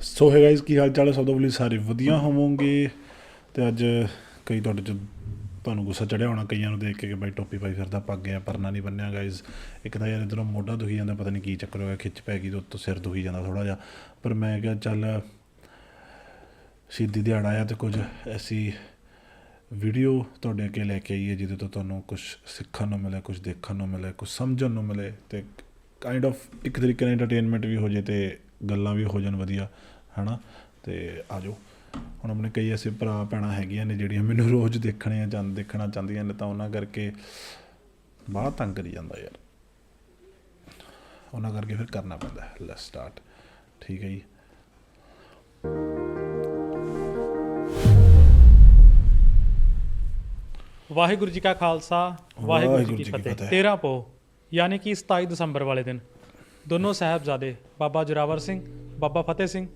ਸੋ ਹੈ ਗਾਇਸ ਕੀ ਹਾਲ ਚਾਲ ਹੈ? ਸਭ ਤੋਂ ਪਹਿਲੇ ਸਾਰੇ ਵਧੀਆ ਹੋਵੋਗੇ ਤੇ ਅੱਜ ਕਈ ਤੁਹਾਡੇ ਚ ਤੁਹਾਨੂੰ ਗੁੱਸਾ ਚੜਿਆ ਹੋਣਾ, ਕਈਆਂ ਨੂੰ ਦੇਖ ਕੇ ਕਿ ਬਾਈ ਟੋਪੀ ਪਾਈ ਫਿਰਦਾ ਪੱਗ ਗਿਆ ਪਰਨਾ ਨਹੀਂ ਬੰਨਿਆ ਗਾਇਸ ਇੱਕ ਤਾਂ ਯਾਰ ਇਧਰੋਂ ਮੋਢਾ ਦੁਖੀ ਜਾਂਦਾ, ਪਤਾ ਨਹੀਂ ਕੀ ਚੱਕਰ ਹੋਇਆ, ਖਿੱਚ ਪੈ ਗਈ ਤੇ ਉੱਤੋਂ ਸਿਰ ਦੁਖੀ ਜਾਂਦਾ ਥੋੜਾ ਜਿਹਾ। ਪਰ ਮੈਂ ਕਿਹਾ ਚੱਲ ਸ਼ਹੀਦੀ ਦਿਹਾੜਾ ਆ ਤੇ ਕੁਝ ਐਸੀ ਵੀਡੀਓ ਤੁਹਾਡੇ ਅੱਗੇ ਲੈ ਕੇ ਆਈਏ, ਜਿਹਦੇ ਤੋਂ ਤੁਹਾਨੂੰ ਕੁਝ ਸਿੱਖਣ ਨੂੰ ਮਿਲੇ ਕੁਝ ਦੇਖਣ ਨੂੰ ਮਿਲੇ ਕੁਝ ਸਮਝਣ ਨੂੰ ਮਿਲੇ ਤੇ ਕਾਈਂਡ ਆਫ ਇੱਕ ਤਰੀਕੇ ਨਾਲ ਐਂਟਰਟੇਨਮੈਂਟ ਵੀ ਹੋ ਜੇ ਤੇ ਗੱਲਾਂ ਵੀ ਹੋ ਜਾਣ ਵਧੀਆ। ਹਨਾ? ਤੇ ਆਜੋ ਹੁਣ ਆਪਣੇ ਕਈ ਐਸੇ ਭਰਾ ਭੈਣਾਂ ਹੈਗੀਆਂ ਨੇ ਜਿਹੜੀਆਂ ਮੈਨੂੰ ਰੋਜ਼ ਦੇਖਣੇ ਆ ਜਾਂ ਦੇਖਣਾ ਚਾਹੁੰਦੀਆਂ ਨੇ ਤਾਂ ਉਹਨਾਂ ਕਰਕੇ ਬਾਹਲਾ ਤੰਗ ਕਰੀ ਜਾਂਦਾ ਯਾਰ। ਉਹਨਾਂ ਕਰਕੇ ਫਿਰ ਕਰਨਾ ਪੈਂਦਾ ਲੈਟਸ ਸਟਾਰਟ ਠੀਕ ਹੈ ਜੀ। ਵਾਹਿਗੁਰੂ ਜੀ ਕਾ ਖਾਲਸਾ ਵਾਹਿਗੁਰੂ ਜੀ ਕੀ ਫਤਿਹ। 13 ਪੋ ਯਾਨੀ ਕਿ 27 ਦਸੰਬਰ ਵਾਲੇ ਦਿਨ। ਦੋਨੋਂ ਸਾਹਿਬਜ਼ਾਦੇ ਬਾਬਾ ਜੁਰਾਵਰ ਸਿੰਘ ਬਾਬਾ ਫਤਿਹ ਸਿੰਘ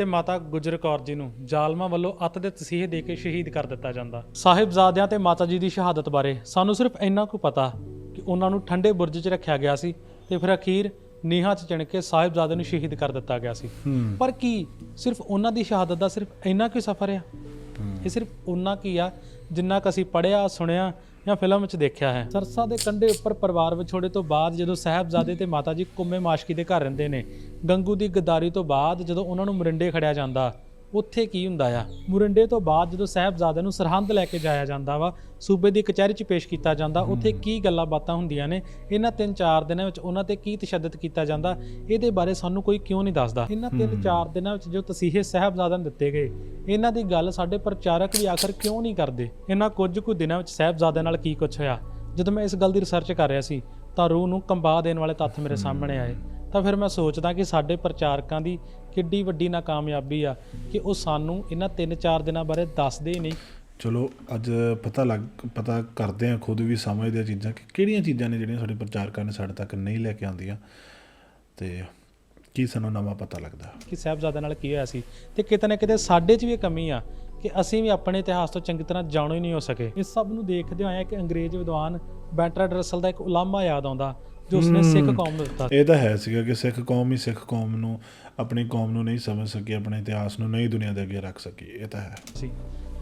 ਤੇ ਮਾਤਾ ਗੁਜਰ ਕੌਰ ਜੀ ਨੂੰ ਜ਼ਾਲਮਾਂ ਵੱਲੋਂ ਅੱਤ ਦੇ ਤਸੀਹੇ ਦੇ ਕੇ ਸ਼ਹੀਦ ਕਰ ਦਿੱਤਾ ਜਾਂਦਾ। ਸਾਹਿਬਜ਼ਾਦਿਆਂ ਤੇ ਮਾਤਾ ਜੀ ਦੀ ਸ਼ਹਾਦਤ ਬਾਰੇ ਸਾਨੂੰ ਸਿਰਫ ਇੰਨਾ ਕੁ ਪਤਾ ਕਿ ਉਹਨਾਂ ਨੂੰ ਠੰਡੇ ਬੁਰਜ 'ਚ ਰੱਖਿਆ ਗਿਆ ਸੀ ਤੇ ਫਿਰ ਅਖੀਰ ਨੀਹਾਂ 'ਚ ਚਿਣ ਕੇ ਸਾਹਿਬਜ਼ਾਦੇ ਨੂੰ ਸ਼ਹੀਦ ਕਰ ਦਿੱਤਾ ਗਿਆ ਸੀ। ਪਰ ਕੀ ਸਿਰਫ ਉਹਨਾਂ ਦੀ ਸ਼ਹਾਦਤ ਦਾ ਸਿਰਫ ਇੰਨਾ ਕੁ ਸਫ਼ਰ ਆ? ਇਹ ਸਿਰਫ ਉਹਨਾਂ ਕੀ ਆ ਜਿੰਨਾ ਕੁ ਅਸੀਂ ਪੜਿਆ ਸੁਣਿਆ ਜਾਂ ਫਿਲਮ ਵਿੱਚ ਦੇਖਿਆ ਹੈ। ਸਰਸਾ ਦੇ ਕੰਢੇ ਉੱਪਰ ਪਰਿਵਾਰ ਵਿਛੋੜੇ ਤੋਂ ਬਾਅਦ ਜਦੋਂ ਸਾਹਿਬਜ਼ਾਦੇ ਤੇ ਮਾਤਾ ਜੀ ਕੁੰਮੇ ਮਾਸ਼ਕੀ ਦੇ ਘਰ ਰਹਿੰਦੇ ਨੇ, ਗੰਗੂ ਦੀ ਗਦਾਰੀ ਤੋਂ ਬਾਅਦ ਜਦੋਂ ਉਹਨਾਂ ਨੂੰ ਮਰਿੰਡੇ ਖੜਿਆ ਜਾਂਦਾ। ਉੱਥੇ ਕੀ ਹੁੰਦਾ ਆ? ਮੁਰਿੰਡੇ ਤੋਂ ਬਾਅਦ ਜਦੋਂ ਸਾਹਿਬਜ਼ਾਦੇ ਨੂੰ ਸਰਹੰਦ ਲੈ ਕੇ ਜਾਇਆ ਜਾਂਦਾ ਵਾ ਸੂਬੇ ਦੀ ਕਚਹਿਰੀ 'ਚ ਪੇਸ਼ ਕੀਤਾ ਜਾਂਦਾ ਉੱਥੇ ਕੀ ਗੱਲਾਂ ਬਾਤਾਂ ਹੁੰਦੀਆਂ ਨੇ? ਇਹਨਾਂ ਤਿੰਨ ਚਾਰ ਦਿਨਾਂ ਵਿੱਚ ਉਹਨਾਂ ਤੇ ਕੀ ਤਸ਼ੱਦਦ ਕੀਤਾ ਜਾਂਦਾ? ਇਹਦੇ ਬਾਰੇ ਸਾਨੂੰ ਕੋਈ ਕਿਉਂ ਨਹੀਂ ਦੱਸਦਾ? ਇਹਨਾਂ ਤਿੰਨ ਚਾਰ ਦਿਨਾਂ ਵਿੱਚ ਜੋ ਤਸੀਹੇ ਸਾਹਿਬਜ਼ਾਦਿਆਂ ਨੂੰ ਦਿੱਤੇ ਗਏ ਇਹਨਾਂ ਦੀ ਗੱਲ ਸਾਡੇ ਪ੍ਰਚਾਰਕ ਵੀ ਆਖਰ ਕਿਉਂ ਨਹੀਂ ਕਰਦੇ? ਇਹਨਾਂ ਕੁਝ ਕੁ ਦਿਨਾਂ ਵਿੱਚ ਸਾਹਿਬਜ਼ਾਦਿਆਂ ਨਾਲ ਕੀ ਕੁਝ ਹੋਇਆ? ਜਦੋਂ ਮੈਂ ਇਸ ਗੱਲ ਦੀ ਰਿਸਰਚ ਕਰ ਰਿਹਾ ਸੀ ਤਾਂ ਰੂਹ ਨੂੰ ਕੰਬਾ ਦੇਣ ਵਾਲੇ ਤੱਥ ਮੇਰੇ ਸਾਹਮਣੇ ਆਏ। ਤਾਂ ਫਿਰ ਮੈਂ ਸੋਚਦਾ ਕਿ ਸਾਡੇ ਪ੍ਰਚਾਰਕਾਂ ਦੀ ਕਿੱਡੀ ਵੱਡੀ ਨਾਕਾਮਯਾਬੀ ਆ ਕਿ ਉਹ ਸਾਨੂੰ ਇਹਨਾਂ ਤਿੰਨ ਚਾਰ ਦਿਨਾਂ ਬਾਰੇ ਦੱਸਦੇ ਹੀ ਨਹੀਂ। ਚਲੋ ਅੱਜ ਪਤਾ ਲੱਗ ਪਤਾ ਕਰਦੇ ਆ ਖੁਦ ਵੀ ਸਮਝਦੇ ਆ ਚੀਜ਼ਾਂ ਕਿ ਕਿਹੜੀਆਂ ਚੀਜ਼ਾਂ ਨੇ ਜਿਹੜੀਆਂ ਸਾਡੇ ਪ੍ਰਚਾਰਕਾਂ ਨੇ ਸਾਡੇ ਤੱਕ ਨਹੀਂ ਲੈ ਕੇ ਆਉਂਦੀਆਂ। ਤੇ ਕੀ ਸਾਨੂੰ ਨਵਾਂ ਪਤਾ ਲੱਗਦਾ? ਕਿ ਸਾਹਿਬਜ਼ਾਦਿਆਂ ਨਾਲ ਕੀ ਹੋਇਆ ਸੀ? ਤੇ ਕਿਤੇ ਨਾ ਕਿਤੇ ਸਾਡੇ 'ਚ ਵੀ ਇਹ ਕਮੀ ਆ ਕਿ ਅਸੀਂ ਵੀ ਆਪਣੇ ਇਤਿਹਾਸ ਤੋਂ ਚੰਗੀ ਤਰ੍ਹਾਂ ਜਾਣੂ ਹੀ ਨਹੀਂ ਹੋ ਸਕੇ। ਇਸ ਸਭ ਨੂੰ ਦੇਖਦੇ ਹੋਏ ਕਿ ਅੰਗਰੇਜ਼ ਵਿਦਵਾਨ ਬੈਟਰਾਡ ਰਸਲ ਦਾ ਇੱਕ ਉਲਾਮਾ ਯਾਦ ਆਉਂਦਾ। ਜੋ ਉਸਨੇ ਸਿੱਖ ਕੌਮ ਨੂੰ ਦਿੱਤਾ। ਇਹ ਤਾਂ ਹੈ ਸੀਗਾ ਕਿ ਸਿੱਖ ਕੌਮ ਹੀ ਸਿੱਖ ਕੌਮ ਨੂੰ ਆਪਣੀ ਕੌਮ ਨੂੰ ਨਹੀਂ ਸਮਝ ਸਕੀ ਆਪਣੇ ਇਤਿਹਾਸ ਨੂੰ ਨਹੀਂ ਦੁਨੀਆ ਦੇ ਅੱਗੇ ਰੱਖ ਸਕੀ। ਇਹ ਤਾਂ ਹੈ। ਸੀ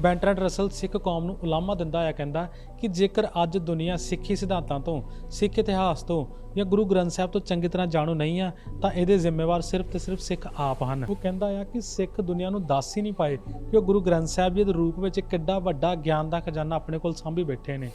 ਬੈਂਟਰਡ ਰਸਲ ਸਿੱਖ ਕੌਮ ਨੂੰ ਉਲਾਮਾ ਦਿੰਦਾ ਹੋਇਆ ਕਹਿੰਦਾ ਕਿ ਜੇਕਰ ਅੱਜ ਦੁਨੀਆ ਸਿੱਖੀ ਸਿਧਾਂਤਾਂ ਤੋਂ ਸਿੱਖ ਇਤਿਹਾਸ ਤੋਂ ਜਾਂ ਗੁਰੂ ਗ੍ਰੰਥ ਸਾਹਿਬ ਤੋਂ ਚੰਗੀ ਤਰ੍ਹਾਂ ਜਾਣੂ ਨਹੀਂ ਆ ਤਾਂ ਇਹਦੇ ਜ਼ਿੰਮੇਵਾਰ ਸਿਰਫ ਤੇ ਸਿਰਫ ਸਿੱਖ ਆਪ ਹਨ। ਉਹ ਕਹਿੰਦਾ ਆ ਕਿ ਸਿੱਖ ਦੁਨੀਆ ਨੂੰ ਦੱਸ ਹੀ ਨਹੀਂ ਪਾਏ ਕਿ ਉਹ ਗੁਰੂ ਗ੍ਰੰਥ ਸਾਹਿਬ ਜੀ ਦੇ ਰੂਪ ਵਿੱਚ ਕਿੱਡਾ ਵੱਡਾ ਗਿਆਨ ਦਾ ਖਜ਼ਾਨਾ ਆਪਣੇ ਕੋਲ ਸਾਂਭੀ ਬੈਠੇ ਨੇ।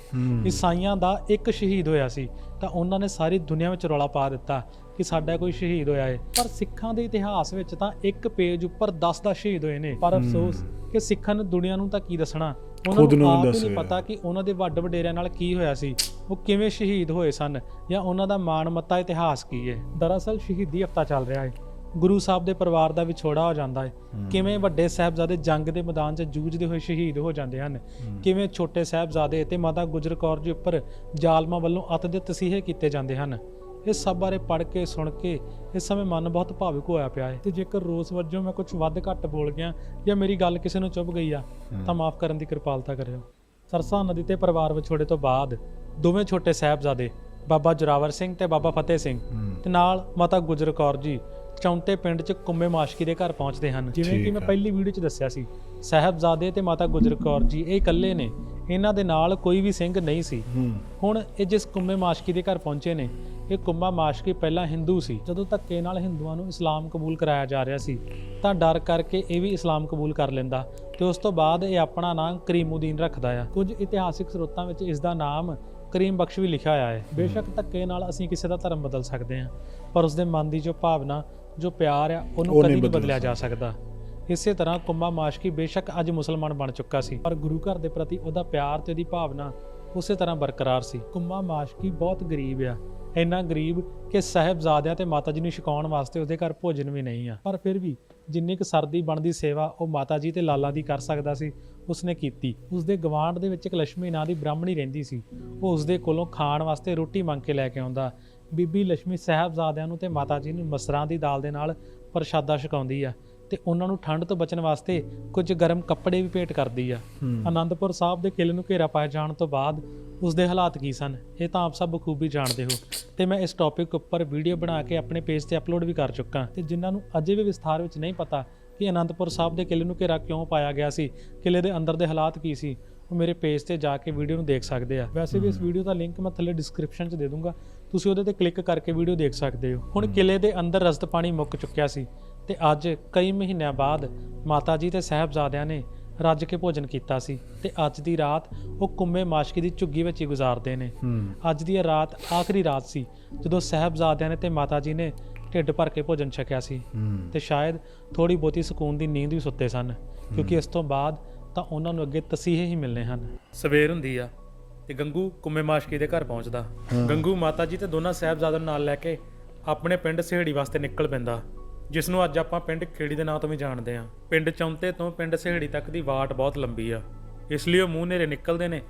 ਈਸਾਈਆਂ ਦਾ ਇੱਕ ਸ਼ਹੀਦ ਹੋਇਆ ਸੀ ਤਾਂ ਉਹਨਾਂ ਨੇ ਸਾਰੀ ਦੁਨੀਆ ਵਿੱਚ ਰੌਲਾ ਪਾ ਦਿੱਤਾ ਕਿ ਸਾਡਾ ਕੋਈ ਸ਼ਹੀਦ ਹੋਇਆ ਹੈ ਪਰ ਸਿੱਖਾਂ ਦੇ ਇਤਿਹਾਸ ਵਿੱਚ ਤਾਂ ਇੱਕ ਪੇਜ ਉੱਪਰ 10 ਦਾ ਸ਼ਹੀਦ ਹੋਏ ਨੇ। ਪਰ ਅਫਸੋਸ ਕਿ ਸਿੱਖਾਂ ਨੇ ਦੁਨੀਆ ਨੂੰ ਤਾਂ ਕੀ ਦੱਸਣਾ? ਉਹਨਾਂ ਨੂੰ ਆਪ। ਨਹੀਂ ਪਤਾ ਕਿ ਉਹਨਾਂ ਦੇ ਵੱਡ ਵਡੇਰਿਆਂ ਨਾਲ ਕੀ ਹੋਇਆ ਸੀ। ਉਹ ਕਿਵੇਂ ਸ਼ਹੀਦ ਹੋਏ ਸਨ ਜਾਂ ਉਹਨਾਂ ਦਾ ਮਾਣ ਮੱਤਾ ਇਤਿਹਾਸ ਕੀ ਹੈ ਦਰਅਸਲ ਸ਼ਹੀਦੀ ਹਫਤਾ ਚੱਲ ਰਿਹਾ ਹੈ ਗੁਰੂ ਸਾਹਿਬ ਦੇ ਪਰਿਵਾਰ ਦਾ ਵਿਛੋੜਾ ਹੋ ਜਾਂਦਾ ਹੈ। ਕਿਵੇਂ ਵੱਡੇ ਸਾਹਿਬਜ਼ਾਦੇ ਜੰਗ ਦੇ ਮੈਦਾਨ 'ਚ ਜੂਝਦੇ ਹੋਏ ਸ਼ਹੀਦ ਹੋ ਜਾਂਦੇ ਹਨ? ਕਿਵੇਂ ਛੋਟੇ ਸਾਹਿਬਜ਼ਾਦੇ ਤੇ ਮਾਤਾ ਗੁਜਰ ਕੌਰ ਜੀ ਉੱਪਰ ਜ਼ਾਲਮਾਂ ਵੱਲੋਂ ਅਤ ਦੇ ਤਸੀਹੇ ਕੀਤੇ ਜਾਂਦੇ ਹਨ? ਇਹ ਸਭ ਬਾਰੇ ਪੜ੍ਹ ਕੇ ਸੁਣ ਕੇ ਇਸ ਸਮੇਂ ਮਨ ਬਹੁਤ ਭਾਵੁਕ ਹੋਇਆ ਪਿਆ ਹੈ। ਤੇ ਜੇਕਰ ਰੋਸ ਵਜੋਂ ਮੈਂ ਕੁਝ ਵੱਧ ਘੱਟ ਬੋਲ ਗਿਆ ਜਾਂ ਮੇਰੀ ਗੱਲ ਕਿਸੇ ਨੂੰ ਚੁੱਭ ਗਈ ਆ ਤਾਂ ਮਾਫ ਕਰਨ ਦੀ ਕਿਰਪਾਲਤਾ ਕਰਿਓ। ਸਰਸਾ ਨਦੀ ਤੇ ਪਰਿਵਾਰ ਵਿਛੋੜੇ ਤੋਂ ਬਾਅਦ ਦੋਵੇਂ ਛੋਟੇ ਸਾਹਿਬਜ਼ਾਦੇ ਬਾਬਾ ਜੁਰਾਵਰ ਸਿੰਘ ਤੇ ਬਾਬਾ ਫਤਿਹ ਸਿੰਘ ਤੇ ਨਾਲ ਮਾਤਾ ਗੁਜਰ ਕੌਰ ਜੀ ਚੌਂਟੇ ਪਿੰਡ 'ਚ ਕੁੰਮੇ ਮਾਸ਼ਕੀ ਦੇ ਘਰ ਪਹੁੰਚਦੇ ਹਨ। ਜਿਵੇਂ ਕਿ ਮੈਂ। ਪਹਿਲੀ ਵੀਡੀਓ 'ਚ ਦੱਸਿਆ ਸੀ ਸਾਹਿਬਜ਼ਾਦੇ ਤੇ ਮਾਤਾ ਗੁਜਰ ਕੌਰ ਜੀ ਇਹ ਇਕੱਲੇ ਨੇ ਇਹਨਾਂ ਦੇ ਨਾਲ ਕੋਈ ਵੀ ਸਿੰਘ ਨਹੀਂ ਸੀ। ਹੁਣ ਇਹ ਜਿਸ ਕੁੰਮੇ ਮਾਸ਼ਕੀ ਦੇ ਘਰ ਪਹੁੰਚੇ ਨੇ ਇਹ ਕੁੰਮਾ ਮਾਸ਼ਕੀ ਪਹਿਲਾਂ ਹਿੰਦੂ ਸੀ। ਜਦੋਂ ਧੱਕੇ ਨਾਲ ਹਿੰਦੂਆਂ ਨੂੰ ਇਸਲਾਮ ਕਬੂਲ ਕਰਾਇਆ ਜਾ ਰਿਹਾ ਸੀ ਤਾਂ ਡਰ ਕਰਕੇ ਇਹ ਵੀ ਇਸਲਾਮ ਕਬੂਲ ਕਰ ਲੈਂਦਾ ਤੇ ਉਸ ਤੋਂ ਬਾਅਦ ਇਹ ਆਪਣਾ ਨਾਮ ਕਰੀਮਉਦੀਨ ਰੱਖਦਾ ਆ। ਕੁਝ ਇਤਿਹਾਸਿਕ ਸਰੋਤਾਂ ਵਿੱਚ ਇਸ ਦਾ ਨਾਮ ਕਰੀਮ ਬਖਸ਼ ਵੀ ਲਿਖਿਆ ਹੋਇਆ ਹੈ। ਬੇਸ਼ੱਕ ਧੱਕੇ ਨਾਲ ਅਸੀਂ ਕਿਸੇ ਦਾ ਧਰਮ ਬਦਲ ਸਕਦੇ ਹਾਂ ਪਰ ਉਸ ਦੇ ਮਨ ਦੀ ਜੋ ਭਾਵਨਾ ਜੋ ਪਿਆਰ ਆ ਉਹਨੂੰ ਉਹ ਕਦੀ ਨਹੀਂ ਨਹੀਂ ਬਦਲ ਬਦਲਿਆ ਜਾ ਸਕਦਾ। ਇਸੇ ਤਰ੍ਹਾਂ ਕੁੰਮਾ ਮਾਸ਼ਕੀ ਬੇਸ਼ੱਕ ਅੱਜ ਮੁਸਲਮਾਨ ਬਣ ਚੁੱਕਾ ਸੀ ਪਰ ਗੁਰੂ ਘਰ ਦੇ ਪ੍ਰਤੀ ਉਹਦਾ ਪਿਆਰ ਤੇ ਉਹਦੀ ਭਾਵਨਾ ਉਸੇ ਤਰ੍ਹਾਂ ਬਰਕਰਾਰ ਸੀ। ਕੁੰਮਾ ਮਾਸ਼ਕੀ ਬਹੁਤ ਗਰੀਬ ਆ ਇੰਨਾ ਗਰੀਬ ਕਿ ਸਹਿਬਜ਼ਾਦਿਆਂ ਤੇ ਮਾਤਾ ਜੀ ਨੂੰ ਛਕਾਉਣ ਵਾਸਤੇ ਉਹਦੇ ਘਰ ਭੋਜਨ ਵੀ ਨਹੀਂ ਆ। ਪਰ ਫਿਰ ਵੀ ਜਿੰਨੀ ਕੁ ਸਰਦੀ ਬਣਦੀ ਸੇਵਾ ਉਹ ਮਾਤਾ ਜੀ ਤੇ ਲਾਲਾ ਦੀ ਕਰ ਸਕਦਾ ਸੀ, ਉਸਨੇ ਕੀਤੀ। ਉਸਦੇ ਗਵਾਂਢ ਦੇ ਵਿੱਚ ਇੱਕ ਲక్ష్ਮੀ ਨਾਂ ਦੀ ਬ੍ਰਾਹਮਣੀ ਰਹਿੰਦੀ ਸੀ। ਉਹ ਉਸਦੇ ਕੋਲੋਂ ਖਾਣ ਵਾਸਤੇ ਰੋਟੀ ਮੰਗ ਕੇ ਲੈ ਕੇ ਆਉਂਦਾ। ਬੀਬੀ ਲక్ష్ਮੀ ਸਹਿਬਜ਼ਾਦਿਆਂ ਨੂੰ ਤੇ ਮਾਤਾ ਜੀ ਨੂੰ ਮਸਰਾਂ ਦੀ ਦਾਲ ਦੇ ਨਾਲ ਪ੍ਰਸ਼ਾਦਾ ਛਕਾਉਂਦੀ ਆ। ਤੇ ਉਹਨਾਂ ਨੂੰ ਠੰਡ ਤੋਂ ਬਚਣ ਵਾਸਤੇ ਕੁਝ ਗਰਮ ਕੱਪੜੇ ਵੀ ਭੇਟ ਕਰਦੀ ਆ। ਆਨੰਦਪੁਰ ਸਾਹਿਬ ਦੇ ਕਿਲੇ ਨੂੰ ਘੇਰਾ ਪਾਇਆ ਜਾਣ ਤੋਂ ਬਾਅਦ ਉਸ ਦੇ ਹਾਲਾਤ ਕੀ ਸਨ ਇਹ ਤਾਂ ਆਪ ਸਭ ਬਖੂਬੀ ਜਾਣਦੇ ਹੋ। ਤੇ ਮੈਂ ਇਸ ਟੌਪਿਕ ਉੱਪਰ ਵੀਡੀਓ ਬਣਾ ਕੇ ਆਪਣੇ ਪੇਜ ਤੇ ਅਪਲੋਡ ਵੀ ਕਰ ਚੁੱਕਾ। ਤੇ ਜਿਨ੍ਹਾਂ ਨੂੰ ਅਜੇ ਵੀ ਵਿਸਥਾਰ ਵਿੱਚ ਨਹੀਂ ਪਤਾ ਕਿ ਅਨੰਦਪੁਰ ਸਾਹਿਬ ਦੇ ਕਿਲੇ ਨੂੰ ਘੇਰਾ ਕਿਉਂ ਪਾਇਆ ਗਿਆ ਸੀ ਕਿਲੇ ਦੇ ਅੰਦਰ ਦੇ ਹਾਲਾਤ ਕੀ ਸੀ ਉਹ ਮੇਰੇ ਪੇਜ ਤੇ ਜਾ ਕੇ ਵੀਡੀਓ ਨੂੰ ਦੇਖ ਸਕਦੇ ਆ। ਵੈਸੇ ਵੀ ਇਸ ਵੀਡੀਓ ਦਾ ਲਿੰਕ ਮੈਂ ਥੱਲੇ ਡਿਸਕ੍ਰਿਪਸ਼ਨ 'ਚ ਦੇ ਦੂੰਗਾ। ਤੁਸੀਂ ਉਹਦੇ ਤੇ ਕਲਿੱਕ ਕਰਕੇ ਵੀਡੀਓ ਦੇਖ ਸਕਦੇ ਹੋ। ਹੁਣ ਕਿਲੇ ਦੇ ਅੰਦਰ ਰਸਦ ਪਾਣੀ ਮੁੱਕ ਚੁੱਕਿਆ ਸੀ। ਤੇ ਅੱਜ ਕਈ ਮਹੀਨਿਆਂ ਬਾਅਦ ਮਾਤਾ ਜੀ ਤੇ ਸਾਹਿਬਜ਼ਾਦਿਆਂ ਨੇ ਰੱਜ ਕੇ ਭੋਜਨ ਕੀਤਾ ਸੀ ਤੇ ਅੱਜ ਦੀ ਰਾਤ ਉਹ ਕੁੰਮੇ ਮਾਸ਼ਕੀ ਦੀ ਝੁੱਗੀ ਵਿੱਚ ਹੀ ਗੁਜ਼ਾਰਦੇ ਨੇ। ਅੱਜ ਦੀ ਇਹ ਰਾਤ ਆਖਰੀ ਰਾਤ ਸੀ ਜਦੋਂ ਸਾਹਿਬਜ਼ਾਦਿਆਂ ਨੇ ਤੇ ਮਾਤਾ ਜੀ ਨੇ ਢਿੱਡ ਭਰ ਕੇ ਭੋਜਨ ਛਕਿਆ ਸੀ। ਤੇ ਸ਼ਾਇਦ ਥੋੜੀ ਬਹੁਤੀ ਸਕੂਨ ਦੀ ਨੀਂਦ ਵੀ ਸੁੱਤੇ ਸਨ ਕਿਉਂਕਿ ਇਸ ਤੋਂ ਬਾਅਦ ਤਾਂ ਉਹਨਾਂ ਨੂੰ ਅੱਗੇ ਤਸੀਹੇ ਹੀ ਮਿਲਨੇ ਹਨ। ਸਵੇਰ ਹੁੰਦੀ ਆ ਤੇ ਗੰਗੂ ਕੁੰਮੇ ਮਾਸ਼ਕੀ ਦੇ ਘਰ ਪਹੁੰਚਦਾ। ਗੰਗੂ ਮਾਤਾ ਜੀ ਤੇ ਦੋਨਾਂ ਸਾਹਿਬਜ਼ਾਦਿਆਂ ਨੂੰ ਨਾਲ ਲੈ ਕੇ ਆਪਣੇ ਪਿੰਡ ਸਿਹੜੀ ਵਾਸਤੇ ਨਿਕਲ ਪੈਂਦਾ। ਜਿਸ ਨੂੰ ਅੱਜ ਆਪਾਂ ਪਿੰਡ ਖੇੜੀ ਦੇ ਨਾਂ ਤੋਂ ਵੀ ਜਾਣਦੇ ਹਾਂ। ਪਿੰਡ ਚੌਂਤੇ ਤੋਂ ਪਿੰਡ ਸਿਹੜੀ ਤੱਕ ਦੀ ਵਾਟ ਬਹੁਤ ਲੰਬੀ ਆ। ਇਸ ਲਈ ਉਹ ਮੂੰਹ ਨੇਰੇ ਨਿਕਲਦੇ ਨੇ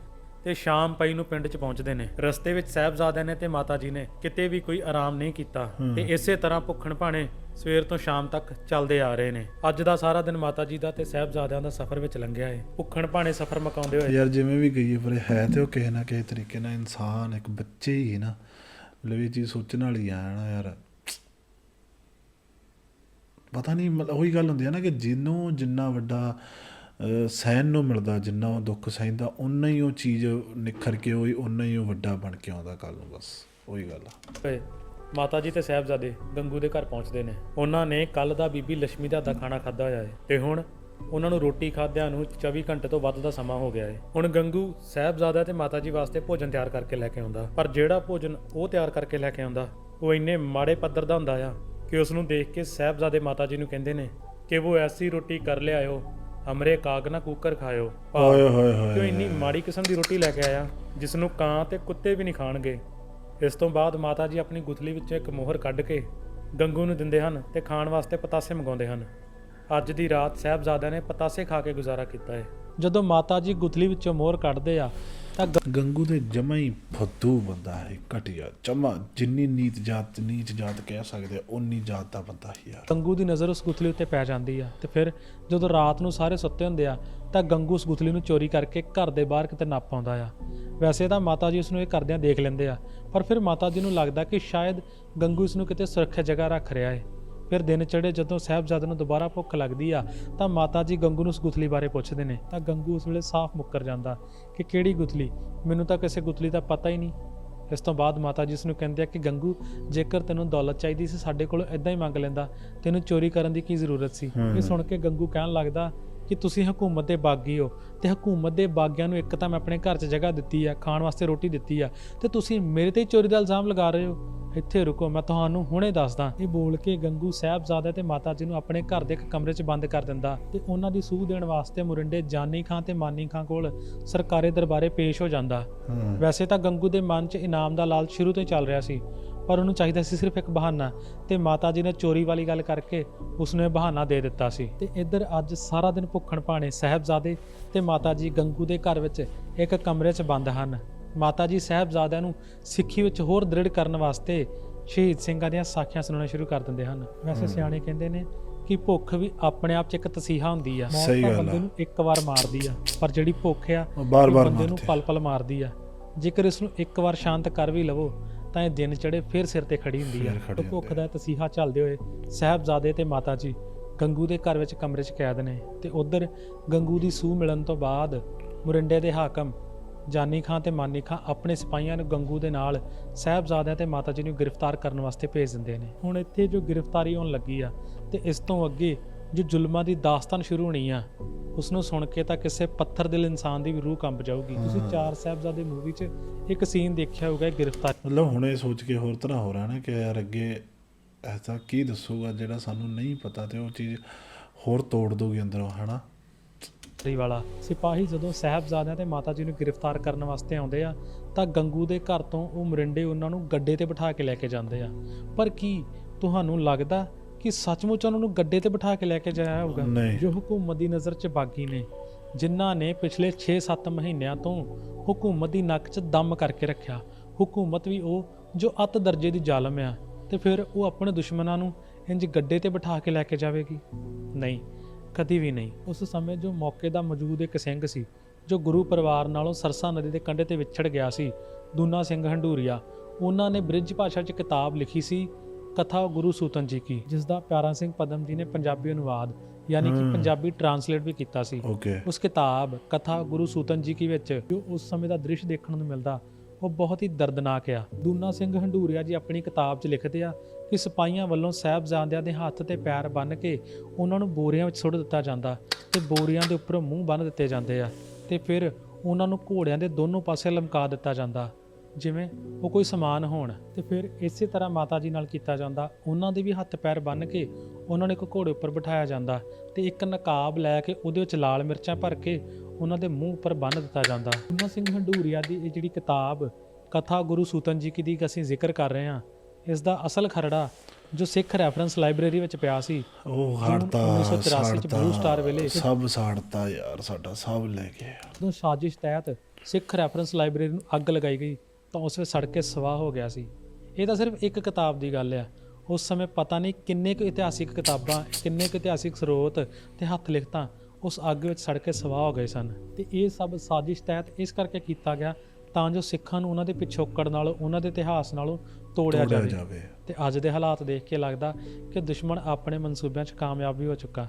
ਤੇ ਸ਼ਾਮ ਪਈ ਨੂੰ ਪਿੰਡ 'ਚ ਪਹੁੰਚਦੇ ਨੇ। ਰਸਤੇ ਵਿੱਚ ਸਾਹਿਬਜ਼ਾਦਿਆਂ ਨੇ ਤੇ ਮਾਤਾ ਜੀ ਨੇ ਕਿਤੇ ਵੀ ਕੋਈ ਆਰਾਮ ਨਹੀਂ ਕੀਤਾ ਤੇ ਇਸੇ ਤਰ੍ਹਾਂ ਭੁੱਖਣ ਭਾਣੇ ਸਵੇਰ ਤੋਂ ਸ਼ਾਮ ਤੱਕ ਚੱਲਦੇ ਆ ਰਹੇ ਨੇ। ਅੱਜ ਦਾ ਸਾਰਾ ਦਿਨ ਮਾਤਾ ਜੀ ਦਾ ਤੇ ਸਾਹਿਬਜ਼ਾਦਿਆਂ ਦਾ ਸਫ਼ਰ ਵਿੱਚ ਲੰਘਿਆ ਏ। ਭੁੱਖਣ ਭਾਣੇ ਸਫ਼ਰ ਮਕਾਉਂਦੇ ਹੋਏ ਯਾਰ ਜਿਵੇਂ ਵੀ ਗਈ ਪਰ ਹੈ ਤੇ ਉਹ ਕਿਸੇ ਨਾ ਕਿਸੇ ਤਰੀਕੇ ਨਾਲ ਇਨਸਾਨ ਇੱਕ ਬੱਚੇ ਹੀ ਨਾ। ਮਤਲਬ ਇਹ ਚੀਜ਼ ਸੋਚਣ ਵਾਲੀ ਆ ਨਾ ਯਾਰ। ਪਤਾ ਨਹੀਂ ਮਤਲਬ ਉਹੀ ਗੱਲ ਹੁੰਦੀ ਹੈ ਨਾ ਕਿ ਜਿਹਨੂੰ ਜਿੰਨਾ ਵੱਡਾ ਅਹ, ਸਹਿਣ ਨੂੰ ਮਿਲਦਾ ਜਿੰਨਾ ਉਹ ਦੁੱਖ ਸਹਿੰਦਾ ਉਨਾ ਹੀ ਉਹ ਚੀਜ਼ ਨਿਖਰ ਕੇ ਹੋਈ ਉਨਾ ਹੀ ਉਹ ਵੱਡਾ ਬਣ ਕੇ ਆਉਂਦਾ ਕੱਲ ਨੂੰ ਬਸ ਉਹੀ ਗੱਲ ਆ। ਹੋਏ ਮਾਤਾ ਜੀ ਤੇ ਸਾਹਿਬਜ਼ਾਦੇ ਗੰਗੂ ਦੇ ਘਰ ਪਹੁੰਚਦੇ ਨੇ। ਉਹਨਾਂ ਨੇ ਕੱਲ ਦਾ ਬੀਬੀ ਲక్ష్ਮੀ ਦਾ ਦਾ ਖਾਣਾ ਖਾਦਾ ਹੋਇਆ ਹੈ ਤੇ ਹੁਣ ਉਹਨਾਂ ਨੂੰ ਰੋਟੀ ਖਾਦਿਆਂ ਨੂੰ 24 ਘੰਟੇ ਤੋਂ ਵੱਧ ਦਾ ਸਮਾਂ ਹੋ ਗਿਆ ਹੈ। ਹੁਣ ਗੰਗੂ ਸਾਹਿਬਜ਼ਾਦਾ ਤੇ ਮਾਤਾ ਜੀ ਵਾਸਤੇ ਭੋਜਨ ਤਿਆਰ ਕਰਕੇ ਲੈ ਕੇ ਆਉਂਦਾ। ਪਰ ਜਿਹੜਾ ਭੋਜਨ ਉਹ ਤਿਆਰ ਕਰਕੇ ਲੈ ਕੇ ਆਉਂਦਾ ਉਹ ਇੰਨੇ ਮਾੜੇ ਪੱਧਰ ਦਾ ਹੁੰਦਾ ਆ ਕਿ ਉਸ ਨੂੰ ਦੇਖ ਕੇ ਸਾਹਿਬਜ਼ਾਦੇ ਮਾਤਾ ਜੀ ਨੂੰ ਕਹਿੰਦੇ ਨੇ ਕਿ ਉਹ ਐਸੀ ਰੋਟੀ ਕਰ ਲਿਆਇਓ ਹਮਰੇ ਕਾਗ ਨਾ ਕੂਕਰ ਖਾਇਓ। ਹੋਏ ਕਿ ਉਹ ਹੋਏ। ਇੰਨੀ ਮਾੜੀ ਕਿਸਮ ਦੀ ਰੋਟੀ ਲੈ ਕੇ ਆਇਆ ਜਿਸ ਨੂੰ ਕਾਂ ਤੇ ਕੁੱਤੇ ਵੀ ਨਹੀਂ ਖਾਣਗੇ। ਇਸ ਤੋਂ ਬਾਅਦ ਮਾਤਾ ਜੀ ਆਪਣੀ ਗੁਥਲੀ ਵਿੱਚੋਂ ਇੱਕ ਮੋਹਰ ਕੱਢ ਕੇ ਗੰਗੂ ਨੂੰ ਦਿੰਦੇ ਹਨ ਤੇ ਖਾਣ ਵਾਸਤੇ ਪਤਾਸੇ ਮੰਗਾਉਂਦੇ ਹਨ। ਅੱਜ ਦੀ ਰਾਤ ਸਾਹਿਬਜ਼ਾਦਿਆਂ ਨੇ ਪਤਾਸੇ ਖਾ ਕੇ ਗੁਜ਼ਾਰਾ ਕੀਤਾ ਹੈ। ਜਦੋਂ ਮਾਤਾ ਜੀ ਗੁਥਲੀ ਵਿੱਚੋਂ ਮੋਹਰ ਕੱਢਦੇ ਆ ਤਾਂ ਗੰਗੂ ਦੇ ਜਮਾ ਹੀ ਫੱਦੂ ਬੰਦਾ ਹੈ ਘਟਿਆ। ਜਮਾ ਜਿੰਨੀ ਨੀਤ ਜਾਤ ਨੀਚ ਜਾਤ ਕਹਿ ਸਕਦੇ ਆ, ਉਨੀ ਜਾਤ ਦਾ ਬੰਦਾ ਹੀ ਯਾਰ। ਗੰਗੂ ਦੀ ਨਜ਼ਰ ਉਸ ਗੁਥਲੀ ਉੱਤੇ ਪੈ ਜਾਂਦੀ ਆ ਤੇ ਫਿਰ ਜਦੋਂ ਰਾਤ ਨੂੰ ਸਾਰੇ ਸੁੱਤੇ ਹੁੰਦੇ ਆ ਤਾਂ ਗੰਗੂ ਉਸ ਗੁਥਲੀ ਨੂੰ ਚੋਰੀ ਕਰਕੇ ਘਰ ਦੇ ਬਾਹਰ ਕਿਤੇ ਨੱਪ ਆਉਂਦਾ ਆ। ਵੈਸੇ ਤਾਂ ਮਾਤਾ ਜੀ ਉਸ ਨੂੰ ਇਹ ਕਰਦਿਆਂ ਦੇਖ ਲੈਂਦੇ ਆ ਪਰ ਫਿਰ ਮਾਤਾ ਜੀ ਨੂੰ ਲੱਗਦਾ ਕਿ ਸ਼ਾਇਦ ਗੰਗੂ ਇਸ ਨੂੰ ਕਿਤੇ ਸੁਰੱਖਿਅਤ ਜਗ੍ਹਾ ਰੱਖ ਰਿਹਾ ਹੈ ਫਿਰ ਦਿਨ ਚੜੇ ਜਦੋਂ ਸਾਹਿਬਜ਼ਾਦੇ ਨੂੰ ਦੁਬਾਰਾ ਭੁੱਖ ਲੱਗਦੀ ਆ ਤਾਂ ਮਾਤਾ ਜੀ ਗੰਗੂ ਨੂੰ ਉਸ ਗੁਥਲੀ ਬਾਰੇ ਪੁੱਛਦੇ ਨੇ। ਤਾਂ ਗੰਗੂ ਉਸ ਵੇਲੇ ਸਾਫ਼ ਮੁੱਕਰ ਜਾਂਦਾ ਕਿ ਕਿਹੜੀ ਗੁਥਲੀ? ਮੈਨੂੰ ਤਾਂ ਕਿਸੇ ਗੁਥਲੀ ਦਾ ਪਤਾ ਹੀ ਨਹੀਂ। ਇਸ ਤੋਂ ਬਾਅਦ ਮਾਤਾ ਜੀ ਉਸ ਨੂੰ ਕਹਿੰਦੇ ਆ ਕਿ ਗੰਗੂ ਜੇਕਰ ਤੈਨੂੰ ਦੌਲਤ ਚਾਹੀਦੀ ਸੀ ਸਾਡੇ ਕੋਲੋਂ ਇਦਾਂ ਹੀ ਮੰਗ ਲੈਂਦਾ। ਤੈਨੂੰ ਚੋਰੀ ਕਰਨ ਦੀ ਕੀ ਜ਼ਰੂਰਤ ਸੀ? ਇਹ ਸੁਣ ਕੇ ਗੰਗੂ ਕਹਿਣ ਲੱਗਦਾ ਕਿ ਤੁਸੀਂ ਹਕੂਮਤ ਦੇ ਬਾਗੀ ਹੋ ਤੇ ਹਕੂਮਤ ਦੇ ਬਾਗਿਆਂ ਨੂੰ ਇੱਕ ਤਾਂ ਮੈਂ ਆਪਣੇ ਘਰ 'ਚ ਜਗ੍ਹਾ ਦਿੱਤੀ ਆ ਖਾਣ ਵਾਸਤੇ ਰੋਟੀ ਦਿੱਤੀ ਆ ਤੇ ਤੁਸੀਂ ਮੇਰੇ ਤੇ ਹੀ ਚੋਰੀ ਦਾ ਇਲਜ਼ਾਮ ਲਗਾ ਰਹੇ ਹੋ। ਇੱਥੇ ਰੁਕੋ ਮੈਂ ਤੁਹਾਨੂੰ ਹੁਣੇ ਦੱਸਦਾ। ਇਹ ਬੋਲ ਕੇ ਗੰਗੂ ਸਾਹਿਬਜ਼ਾਦਾ ਤੇ ਮਾਤਾ ਜੀ ਨੂੰ ਆਪਣੇ ਘਰ ਦੇ ਇੱਕ ਕਮਰੇ 'ਚ ਬੰਦ ਕਰ ਦਿੰਦਾ। ਤੇ ਉਹਨਾਂ ਦੀ ਸੂਹ ਦੇਣ ਵਾਸਤੇ ਮੁਰਿੰਡੇ ਜਾਨੀ ਖਾਂ ਤੇ ਮਾਨੀ ਖਾਂ ਕੋਲ ਸਰਕਾਰੀ ਦਰਬਾਰੇ ਪੇਸ਼ ਹੋ ਜਾਂਦਾ। ਵੈਸੇ ਤਾਂ ਗੰਗੂ ਦੇ ਮਨ 'ਚ ਇਨਾਮ ਦਾ ਲਾਲਚ ਸ਼ੁਰੂ ਤੋਂ ਹੀ ਚੱਲ ਰਿਹਾ ਸੀ ਪਰ ਉਹਨੂੰ ਚਾਹੀਦਾ ਸੀ ਸਿਰਫ ਇੱਕ ਬਹਾਨਾ। ਤੇ ਮਾਤਾ ਜੀ ਨੇ ਚੋਰੀ ਵਾਲੀ ਗੱਲ ਕਰਕੇ ਉਸ ਨੂੰ ਇਹ ਬਹਾਨਾ ਦੇ ਦਿੱਤਾ ਸੀ। ਤੇ ਇੱਧਰ ਅੱਜ ਸਾਰਾ ਦਿਨ ਭੁੱਖਣ ਭਾਣੇ ਸਾਹਿਬਜ਼ਾਦੇ ਤੇ ਮਾਤਾ ਜੀ ਗੰਗੂ ਦੇ ਘਰ ਵਿੱਚ ਇੱਕ ਕਮਰੇ 'ਚ ਬੰਦ ਹਨ। ਮਾਤਾ ਜੀ ਸਾਹਿਬਜ਼ਾਦਿਆਂ ਨੂੰ ਸਿੱਖੀ ਵਿੱਚ ਹੋਰ ਦ੍ਰਿੜ ਕਰਨ ਵਾਸਤੇ ਸ਼ਹੀਦ ਸਿੰਘਾਂ ਦੀਆਂ ਸਾਖੀਆਂ ਸੁਣਾਉਣਾ ਸ਼ੁਰੂ ਕਰ ਦਿੰਦੇ ਹਨ। ਵੈਸੇ ਸਿਆਣੇ ਕਹਿੰਦੇ ਨੇ ਕਿ ਭੁੱਖ ਵੀ ਆਪਣੇ ਆਪ 'ਚ ਇੱਕ ਤਸੀਹਾ ਹੁੰਦੀ ਆ। ਮੌਤ ਤਾਂ। ਬੰਦੇ ਨੂੰ ਇੱਕ ਵਾਰ ਮਾਰਦੀ ਆ ਪਰ ਜਿਹੜੀ ਭੁੱਖ ਆ ਬੰਦੇ ਨੂੰ ਮਾਰਦੀ ਆ। ਪਲ ਪਲ ਮਾਰਦੀ ਆ। ਜੇਕਰ ਇਸ ਨੂੰ ਇੱਕ ਵਾਰ ਸ਼ਾਂਤ ਕਰ ਵੀ ਲਵੋ ਤਾਂ ਇਹ ਦਿਨ ਚੜੇ ਫਿਰ ਸਿਰ ਤੇ ਖੜੀ ਹੁੰਦੀ ਆ। ਤੇ ਭੁੱਖ ਦਾ ਤਸੀਹਾ ਚੱਲਦੇ ਹੋਏ ਸਾਹਿਬਜ਼ਾਦੇ ਤੇ ਮਾਤਾ ਜੀ ਗੰਗੂ ਦੇ ਘਰ ਵਿੱਚ ਕਮਰੇ 'ਚ ਕੈਦ ਨੇ ਤੇ ਉਧਰ ਗੰਗੂ ਦੀ ਸੂਹ ਮਿਲਣ ਤੋਂ ਬਾਅਦ ਮੁਰਿੰਡੇ ਦੇ ਹਾਕਮ ਜਾਨੀ ਖਾਂ ਤੇ ਮਾਨੀ ਖਾਂ ਆਪਣੇ ਸਿਪਾਹੀਆਂ ਨੂੰ ਗੰਗੂ ਦੇ ਨਾਲ ਸਾਹਿਬਜ਼ਾਦਿਆਂ ਤੇ ਮਾਤਾ ਜੀ ਨੂੰ ਗ੍ਰਿਫਤਾਰ ਕਰਨ ਵਾਸਤੇ ਭੇਜ ਦਿੰਦੇ ਨੇ। ਹੁਣ ਇੱਥੇ ਜੋ ਗ੍ਰਿਫਤਾਰੀ ਹੋਣ ਲੱਗੀ ਆ ਤੇ ਇਸ ਤੋਂ ਅੱਗੇ ਜੋ ਜ਼ੁਲਮਾਂ ਦੀ ਦਾਸਤਾਨ ਸ਼ੁਰੂ ਹੋਣੀ ਆ ਉਸ ਨੂੰ ਸੁਣ ਕੇ ਤਾਂ ਕਿਸੇ ਪੱਥਰ ਦਿਲ ਇਨਸਾਨ ਦੀ ਵੀ ਰੂਹ ਕੰਬ ਜਾਊਗੀ। ਤੁਸੀਂ ਚਾਰ ਸਾਹਿਬਜ਼ਾਦੇ ਮੂਵੀ 'ਚ ਇੱਕ ਸੀਨ ਦੇਖਿਆ ਹੋਊਗਾ ਗ੍ਰਿਫਤਾਰ। ਮਤਲਬ ਹੁਣ ਇਹ ਸੋਚ ਕੇ ਹੋਰ ਤਰ੍ਹਾਂ ਹੋ ਰਿਹਾ ਨਾ ਕਿ ਯਾਰ ਅੱਗੇ ਐਸਾ ਕੀ ਦੱਸੂਗਾ ਜਿਹੜਾ ਸਾਨੂੰ ਨਹੀਂ ਪਤਾ ਤੇ ਉਹ ਚੀਜ਼ ਹੋਰ ਤੋੜ ਦੋਗੀ ਅੰਦਰੋਂ ਹਨਾ? ਗ੍ਰਿਫਤਾਰੀ ਵਾਲਾ। ਸਿਪਾਹੀ ਜਦੋਂ ਸਾਹਿਬਜ਼ਾਦਿਆਂ ਤੇ ਮਾਤਾ ਜੀ ਨੂੰ ਗ੍ਰਿਫਤਾਰ ਕਰਨ ਵਾਸਤੇ ਆਉਂਦੇ ਆ ਤਾਂ ਗੰਗੂ ਦੇ ਘਰ ਤੋਂ ਉਹ ਮਰਿੰਡੇ ਉਹਨਾਂ ਨੂੰ ਗੱਡੇ ਤੇ ਬਿਠਾ ਕੇ ਲੈ ਕੇ ਜਾਂਦੇ ਆ। ਪਰ ਕੀ ਤੁਹਾਨੂੰ ਲੱਗਦਾ ਕਿ ਸੱਚਮੁੱਚ ਉਹਨਾਂ ਨੂੰ ਗੱਡੇ ਤੇ ਬਿਠਾ ਕੇ ਲੈ ਕੇ ਜਾਇਆ ਹੋਊਗਾ। ਜੋ ਹਕੂਮਤ ਦੀ ਨਜ਼ਰ 'ਚ ਬਾਗੀ ਨੇ ਜਿਨ੍ਹਾਂ ਨੇ ਪਿਛਲੇ 6-7 ਮਹੀਨਿਆਂ ਤੋਂ ਹਕੂਮਤ ਦੀ ਨੱਕ 'ਚ ਦਮ ਕਰਕੇ ਰੱਖਿਆ। ਹਕੂਮਤ ਵੀ ਉਹ ਜੋ ਅੱਤ ਦਰਜੇ ਦੀ ਜ਼ਾਲਮ ਆ ਤੇ ਫਿਰ ਉਹ ਆਪਣੇ ਦੁਸ਼ਮਣਾਂ ਨੂੰ ਇੰਜ ਗੱਡੇ ਤੇ ਬਿਠਾ ਕੇ ਲੈ ਕੇ ਜਾਵੇਗੀ? ਨਹੀਂ। ਕਦੀ ਵੀ ਨਹੀਂ। ਉਸ ਸਮੇਂ ਜੋ ਮੌਕੇ ਦਾ ਮੌਜੂਦ ਇੱਕ ਸਿੰਘ ਸੀ ਜੋ ਗੁਰੂ ਪਰਿਵਾਰ ਨਾਲੋਂ ਸਰਸਾ ਨਦੀ ਦੇ ਕੰਢੇ ਤੇ ਵਿਛੜ ਗਿਆ ਸੀ ਦੂਨਾ ਸਿੰਘ ਹੰਡੂਰੀਆ ਉਹਨਾਂ ਨੇ ਬ੍ਰਿਜ ਭਾਸ਼ਾ 'ਚ ਕਿਤਾਬ ਲਿਖੀ ਸੀ ਕਥਾ ਗੁਰੂ ਸੂਤਨ ਜੀ ਕੀ ਜਿਸ ਦਾ ਪਿਆਰਾ ਸਿੰਘ ਪਦਮ ਜੀ ਨੇ ਪੰਜਾਬੀ ਅਨੁਵਾਦ ਯਾਨੀ ਕਿ ਪੰਜਾਬੀ ਟਰਾਂਸਲੇਟ ਵੀ ਕੀਤਾ ਸੀ। ਉਸ ਕਿਤਾਬ ਕਥਾ ਗੁਰੂ ਸੂਤਨ ਜੀ ਕੀ ਵਿੱਚ ਜੋ ਉਸ ਸਮੇਂ ਦਾ ਦ੍ਰਿਸ਼ ਦੇਖਣ ਨੂੰ ਮਿਲਦਾ ਉਹ ਬਹੁਤ ਹੀ ਦਰਦਨਾਕ ਆ। ਦੂਨਾ ਸਿੰਘ ਹੰਡੂਰੀਆ ਜੀ ਆਪਣੀ ਕਿਤਾਬ 'ਚ ਲਿਖਦੇ ਆ ਕਿ ਸਿਪਾਹੀਆਂ ਵੱਲੋਂ ਸਾਹਿਬਜ਼ਾਦਿਆਂ ਦੇ ਹੱਥ ਤੇ ਪੈਰ ਬੰਨ੍ਹ ਕੇ ਉਹਨਾਂ ਨੂੰ ਬੋਰੀਆਂ ਵਿੱਚ ਸੁੱਟ ਦਿੱਤਾ ਜਾਂਦਾ ਤੇ ਬੋਰੀਆਂ ਦੇ ਉੱਪਰ ਮੂੰਹ ਬੰਨ੍ਹ ਦਿੱਤੇ ਜਾਂਦੇ ਆ ਤੇ ਫਿਰ ਉਹਨਾਂ ਨੂੰ ਘੋੜਿਆਂ ਦੇ ਦੋਨੋਂ ਪਾਸੇ ਲਮਕਾ ਦਿੱਤਾ ਜਾਂਦਾ, ਜਿਵੇਂ ਉਹ ਕੋਈ ਸਮਾਨ ਹੋਣ। ਤੇ ਫਿਰ ਇਸੇ ਤਰ੍ਹਾਂ ਮਾਤਾ ਜੀ ਨਾਲ ਕੀਤਾ ਜਾਂਦਾ, ਉਹਨਾਂ ਦੇ ਵੀ ਹੱਥ ਪੈਰ ਬੰਨ੍ਹ ਕੇ ਉਹਨਾਂ ਨੂੰ ਇੱਕ ਘੋੜੇ ਉੱਪਰ ਬਿਠਾਇਆ ਜਾਂਦਾ ਤੇ ਇੱਕ ਨਕਾਬ ਲੈ ਕੇ ਉਹਦੇ ਵਿੱਚ ਲਾਲ ਮਿਰਚਾਂ ਭਰ ਕੇ ਉਹਨਾਂ ਦੇ ਮੂੰਹ ਉੱਪਰ ਬੰਨ੍ਹ ਦਿੱਤਾ ਜਾਂਦਾ। ਉਹਨਾਂ ਸਿੰਘ ਹੰਡੂਰੀਆ ਦੀ ਇਹ ਜਿਹੜੀ ਕਿਤਾਬ ਕਥਾ ਗੁਰੂ ਸੂਤਨ ਜੀ ਕੀ ਦੀ ਅਸੀਂ ਜ਼ਿਕਰ ਕਰ ਰਹੇ ਹਾਂ ਇਸ ਦਾ ਅਸਲ ਖਰੜਾ ਜੋ ਸਿੱਖ ਰੈਫਰੈਂਸ ਲਾਇਬ੍ਰੇਰੀ ਵਿੱਚ ਪਿਆ ਸੀ ਉਹ ਹਾੜਤਾ 1984 ਚ ਬਲੂ ਸਟਾਰ ਵੇਲੇ ਸਭ ਸਾੜਤਾ ਯਾਰ ਸਾਡਾ ਸਭ ਲੈ ਗਏ ਜਦੋਂ ਸਾਜ਼ਿਸ਼ ਤਹਿਤ ਸਿੱਖ ਰੈਫਰੈਂਸ ਲਾਇਬ੍ਰੇਰੀ ਨੂੰ ਅੱਗ ਲਗਾਈ ਗਈ ਤਾਂ ਉਸ ਵਿੱਚ ਸੜ ਕੇ ਸਵਾਹ ਹੋ ਗਿਆ ਸੀ। ਇਹ ਤਾਂ ਸਿਰਫ ਇੱਕ ਕਿਤਾਬ ਦੀ ਗੱਲ ਆ। ਉਸ ਸਮੇਂ ਪਤਾ ਨਹੀਂ ਕਿੰਨੇ ਕੁ ਇਤਿਹਾਸਿਕ ਕਿਤਾਬਾਂ ਕਿੰਨੇ ਕੁ ਇਤਿਹਾਸਿਕ ਸਰੋਤ ਤੇ ਹੱਥ ਲਿਖਤਾਂ ਉਸ ਅੱਗ ਵਿੱਚ ਸੜ ਕੇ ਸਵਾਹ ਹੋ ਗਏ ਸਨ। ਤੇ ਇਹ ਸਭ ਸਾਜ਼ਿਸ਼ ਤਹਿਤ ਇਸ ਕਰਕੇ ਕੀਤਾ ਗਿਆ ਤਾਂ ਜੋ ਸਿੱਖਾਂ ਨੂੰ ਉਹਨਾਂ ਦੇ ਪਿਛੋਕੜ ਨਾਲੋਂ ਉਹਨਾਂ ਦੇ ਇਤਿਹਾਸ ਨਾਲੋਂ ਤੋੜਿਆ ਜਾਵੇ। ਤੇ ਅੱਜ ਦੇ ਹਾਲਾਤ ਦੇਖ ਕੇ ਲੱਗਦਾ ਕਿ ਦੁਸ਼ਮਣ ਆਪਣੇ ਮਨਸੂਬਿਆਂ 'ਚ ਕਾਮਯਾਬ ਵੀ ਹੋ ਚੁੱਕਾ।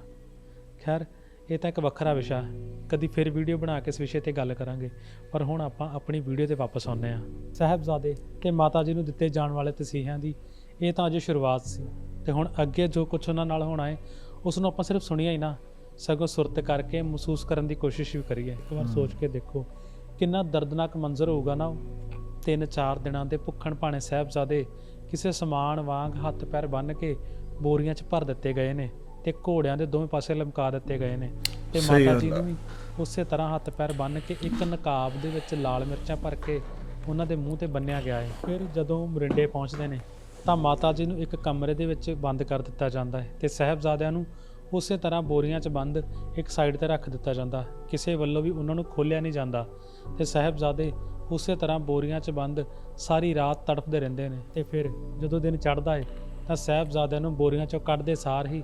ਖੈਰ ਇਹ ਤਾਂ ਇੱਕ ਵੱਖਰਾ ਵਿਸ਼ਾ ਹੈ। ਕਦੀ ਫਿਰ ਵੀਡੀਓ ਬਣਾ ਕੇ ਇਸ ਵਿਸ਼ੇ ਤੇ ਗੱਲ ਕਰਾਂਗੇ ਪਰ ਹੁਣ ਆਪਾਂ ਆਪਣੀ ਵੀਡੀਓ ਤੇ ਵਾਪਸ ਆਉਂਦੇ ਹਾਂ। ਸਾਹਿਬਜ਼ਾਦੇ ਤੇ ਮਾਤਾ ਜੀ ਨੂੰ ਦਿੱਤੇ ਜਾਣ ਵਾਲੇ ਤਸੀਹਿਆਂ ਦੀ ਇਹ ਤਾਂ ਅਜੇ ਸ਼ੁਰੂਆਤ ਸੀ। ਤੇ ਹੁਣ ਅੱਗੇ ਜੋ ਕੁਝ ਉਹਨਾਂ ਨਾਲ ਹੋਣਾ ਹੈ ਉਸ ਨੂੰ ਆਪਾਂ ਸਿਰਫ ਸੁਣੀਆ ਹੀ ਨਾ। ਸਗੋਂ ਸੁਰਤ ਕਰਕੇ ਮਹਿਸੂਸ ਕਰਨ ਦੀ ਕੋਸ਼ਿਸ਼ ਵੀ ਕਰੀਏ। ਇੱਕ ਵਾਰ ਸੋਚ ਕੇ ਦੇਖੋ ਕਿੰਨਾ ਦਰਦਨਾਕ ਮੰਜ਼ਰ ਹੋਊਗਾ ਨਾ ਉਹ। ਤਿੰਨ ਚਾਰ ਦਿਨਾਂ ਦੇ ਭੁੱਖਣ ਭਾਣੇ ਸਾਹਿਬਜ਼ਾਦੇ ਕਿਸੇ ਸਮਾਨ ਵਾਂਗ ਹੱਥ ਪੈਰ ਬੰਨ੍ਹ ਕੇ ਬੋਰੀਆਂ 'ਚ ਭਰ ਦਿੱਤੇ ਗਏ ਨੇ ਤੇ ਘੋੜਿਆਂ ਦੇ ਦੋਵੇਂ ਪਾਸੇ ਲਮਕਾ ਦਿੱਤੇ ਗਏ ਨੇ ਤੇ ਮਾਤਾ ਜੀ। ਨੂੰ ਵੀ ਉਸੇ ਤਰ੍ਹਾਂ ਹੱਥ ਪੈਰ ਬੰਨ੍ਹ ਕੇ ਇੱਕ ਨਕਾਬ ਦੇ ਵਿੱਚ ਲਾਲ ਮਿਰਚਾਂ ਭਰ ਕੇ ਉਹਨਾਂ ਦੇ ਮੂੰਹ ਤੇ ਬੰਨਿਆ ਗਿਆ ਹੈ ਫਿਰ ਜਦੋਂ ਮਰਿੰਡੇ ਪਹੁੰਚਦੇ ਨੇ ਤਾਂ ਮਾਤਾ ਜੀ ਨੂੰ ਇੱਕ ਕਮਰੇ ਦੇ ਵਿੱਚ ਬੰਦ ਕਰ ਦਿੱਤਾ ਜਾਂਦਾ ਹੈ ਤੇ ਸਾਹਿਬਜ਼ਾਦਿਆਂ ਨੂੰ ਉਸੇ ਤਰ੍ਹਾਂ ਬੋਰੀਆਂ 'ਚ ਬੰਦ ਇੱਕ ਸਾਈਡ ਤੇ ਰੱਖ ਦਿੱਤਾ ਜਾਂਦਾ ਕਿਸੇ ਵੱਲੋਂ ਵੀ ਉਹਨਾਂ ਨੂੰ ਖੋਲਿਆ ਨਹੀਂ ਜਾਂਦਾ ਤੇ ਸਾਹਿਬਜ਼ਾਦੇ ਉਸੇ ਤਰ੍ਹਾਂ ਬੋਰੀਆਂ 'ਚ ਬੰਦ ਸਾਰੀ ਰਾਤ ਤੜਫਦੇ ਰਹਿੰਦੇ ਨੇ ਤੇ ਫਿਰ ਜਦੋਂ ਦਿਨ ਚੜ੍ਹਦਾ ਹੈ ਤਾਂ ਸਾਹਿਬਜ਼ਾਦਿਆਂ ਨੂੰ ਬੋਰੀਆਂ 'ਚੋਂ ਕੱਢਦੇ ਸਾਰ ਹੀ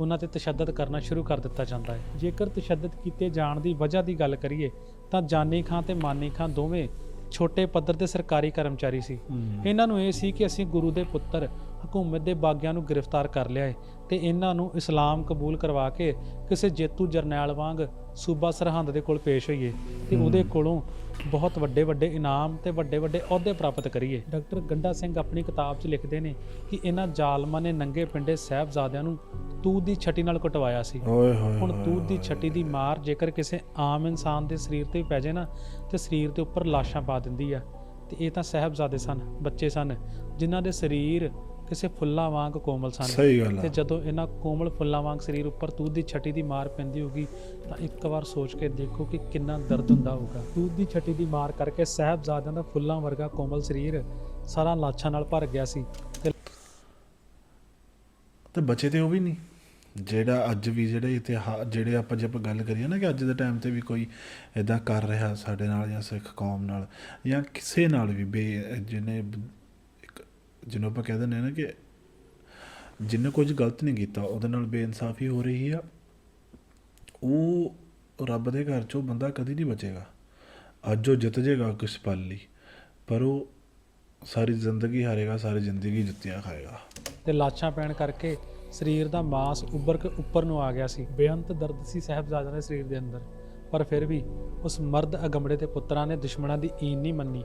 ਉਹਨਾਂ ਤੇ ਤਸ਼ੱਦਦ ਕਰਨਾ ਸ਼ੁਰੂ ਕਰ ਦਿੱਤਾ ਜਾਂਦਾ ਹੈ ਜੇਕਰ ਤਸ਼ੱਦਦ ਕੀਤੇ ਜਾਣ ਦੀ ਵਜ੍ਹਾ ਦੀ ਗੱਲ ਕਰੀਏ ਤਾਂ ਜਾਨੀ ਖਾਂ ਤੇ ਮਾਨੀ ਖਾਂ ਦੋਵੇਂ ਛੋਟੇ ਪੱਧਰ ਤੇ ਸਰਕਾਰੀ ਕਰਮਚਾਰੀ ਸੀ। ਇਹਨਾਂ ਨੂੰ ਇਹ ਸੀ ਕਿ ਅਸੀਂ ਗੁਰੂ ਦੇ ਪੁੱਤਰ ਹਕੂਮਤ ਦੇ ਬਾਗਿਆਂ ਨੂੰ ਗ੍ਰਿਫਤਾਰ ਕਰ ਲਿਆ ਹੈ ਤੇ ਇਹਨਾਂ ਨੂੰ ਇਸਲਾਮ ਕਬੂਲ ਕਰਵਾ ਕੇ ਕਿਸੇ ਜੇਤੂ ਜਰਨੈਲ ਵਾਂਗ ਸੂਬਾ ਸਰਹੰਦ ਦੇ ਕੋਲ ਪੇਸ਼ ਹੋਈਏ ਤੇ ਉਹਦੇ ਕੋਲੋਂ ਬਹੁਤ ਵੱਡੇ ਵੱਡੇ ਇਨਾਮ ਤੇ ਵੱਡੇ ਵੱਡੇ ਅਹੁਦੇ ਪ੍ਰਾਪਤ ਕਰੀਏ ਡਾਕਟਰ ਗੰਡਾ ਸਿੰਘ ਆਪਣੀ ਕਿਤਾਬ 'ਚ ਲਿਖਦੇ ਨੇ ਕਿ ਇਹਨਾਂ ਜ਼ਾਲਮਾਂ ਨੇ ਨੰਗੇ ਪਿੰਡੇ ਸਾਹਿਬਜ਼ਾਦਿਆਂ ਨੂੰ ਤੂਤ ਦੀ ਛਟੀ ਨਾਲ ਕਟਵਾਇਆ ਸੀ ਓਏ ਹੋਏ ਹੁਣ। ਤੂਤ ਦੀ ਛਟੀ ਦੀ ਮਾਰ ਜੇਕਰ ਕਿਸੇ ਆਮ ਇਨਸਾਨ ਦੇ ਸਰੀਰ ਤੇ ਪੈ ਜਾਏ ਨਾ ਤੇ ਸਰੀਰ ਦੇ ਉੱਪਰ ਲਾਸ਼ਾਂ ਪਾ ਦਿੰਦੀ ਆ ਤੇ ਇਹ ਤਾਂ ਸਾਹਿਬਜ਼ਾਦੇ ਸਨ ਬੱਚੇ ਸਨ ਜਿਨ੍ਹਾਂ ਦੇ ਸਰੀਰ ਕਿਸੇ ਫੁੱਲਾਂ ਵਾਂਗ ਕੋਮਲ ਸਨ। ਤੇ ਜਦੋਂ ਇਹਨਾਂ ਕੋਮਲ ਫੁੱਲਾਂ ਵਾਂਗ ਸਰੀਰ ਉੱਪਰ ਤੂਤ ਦੀ ਛਟੀ ਦੀ ਮਾਰ ਪੈਂਦੀ ਹੋਗੀ ਤਾਂ ਇੱਕ ਵਾਰ ਸੋਚ ਕੇ ਦੇਖੋ ਕਿ ਕਿੰਨਾ ਦਰਦ ਹੁੰਦਾ ਹੋਊਗਾ। ਤੂਤ ਦੀ ਛਟੀ ਦੀ ਮਾਰ ਕਰਕੇ ਸਾਹਿਬਜ਼ਾਦਿਆਂ ਦਾ ਫੁੱਲਾਂ ਵਰਗਾ ਕੋਮਲ ਸਰੀਰ ਸਾਰਾ ਲਾਛਾਂ ਨਾਲ ਭਰ ਗਿਆ ਸੀ। ਤੇ ਬਚੇ ਤੇ ਉਹ ਵੀ ਨਹੀਂ। ਜਿਹੜਾ ਅੱਜ ਵੀ ਜਿਹੜੇ ਇਤਿਹਾਸ ਜਿਹੜੇ ਆਪਾਂ ਜੇ ਆਪਾਂ ਗੱਲ ਕਰੀਏ ਨਾ ਕਿ ਅੱਜ ਦੇ ਟਾਈਮ ਤੇ ਵੀ ਕੋਈ ਇਦਾਂ ਕਰ ਰਿਹਾ ਸਾਡੇ ਨਾਲ ਜਾਂ ਸਿੱਖ ਕੌਮ ਨਾਲ ਜਾਂ ਕਿਸੇ ਨਾਲ ਵੀ ਬੇ ਜਿਹਨੇ ਜਿਹਨੂੰ ਆਪਾਂ ਕਹਿ ਦਿੰਦੇ ਹਾਂ ਨਾ ਕਿ ਜਿੰਨੇ ਕੁਝ ਗਲਤ ਨਹੀਂ ਕੀਤਾ, ਉਹਦੇ ਨਾਲ ਬੇਇਨਸਾਫੀ ਹੋ ਰਹੀ ਆ। ਉਹ ਰੱਬ ਦੇ ਘਰ ਚੋਂ ਬੰਦਾ ਕਦੀ ਨਹੀਂ ਬਚੇਗਾ। ਅੱਜ ਉਹ ਜਿੱਤ ਜਾਏਗਾ ਕੁਛ ਪਲ ਲਈ, ਪਰ ਉਹ ਸਾਰੀ ਜ਼ਿੰਦਗੀ ਹਾਰੇਗਾ, ਸਾਰੀ ਜ਼ਿੰਦਗੀ ਜੁੱਤੀਆਂ ਖਾਏਗਾ। ਤੇ ਲਾਸ਼ਾਂ ਪੈਣ ਕਰਕੇ ਸਰੀਰ ਦਾ ਮਾਸ ਉੱਭਰ ਕੇ ਉੱਪਰ ਨੂੰ ਆ ਗਿਆ ਸੀ। ਬੇਅੰਤ ਦਰਦ ਸੀ ਸਾਹਿਬਜ਼ਾਦਿਆਂ ਦੇ ਸਰੀਰ ਦੇ ਅੰਦਰ। ਪਰ ਫਿਰ ਵੀ ਉਸ ਮਰਦ ਅਗੰਬੜੇ ਦੇ ਪੁੱਤਰਾਂ ਨੇ ਦੁਸ਼ਮਣਾਂ ਦੀ ਈਨ ਨਹੀਂ ਮੰਨੀ।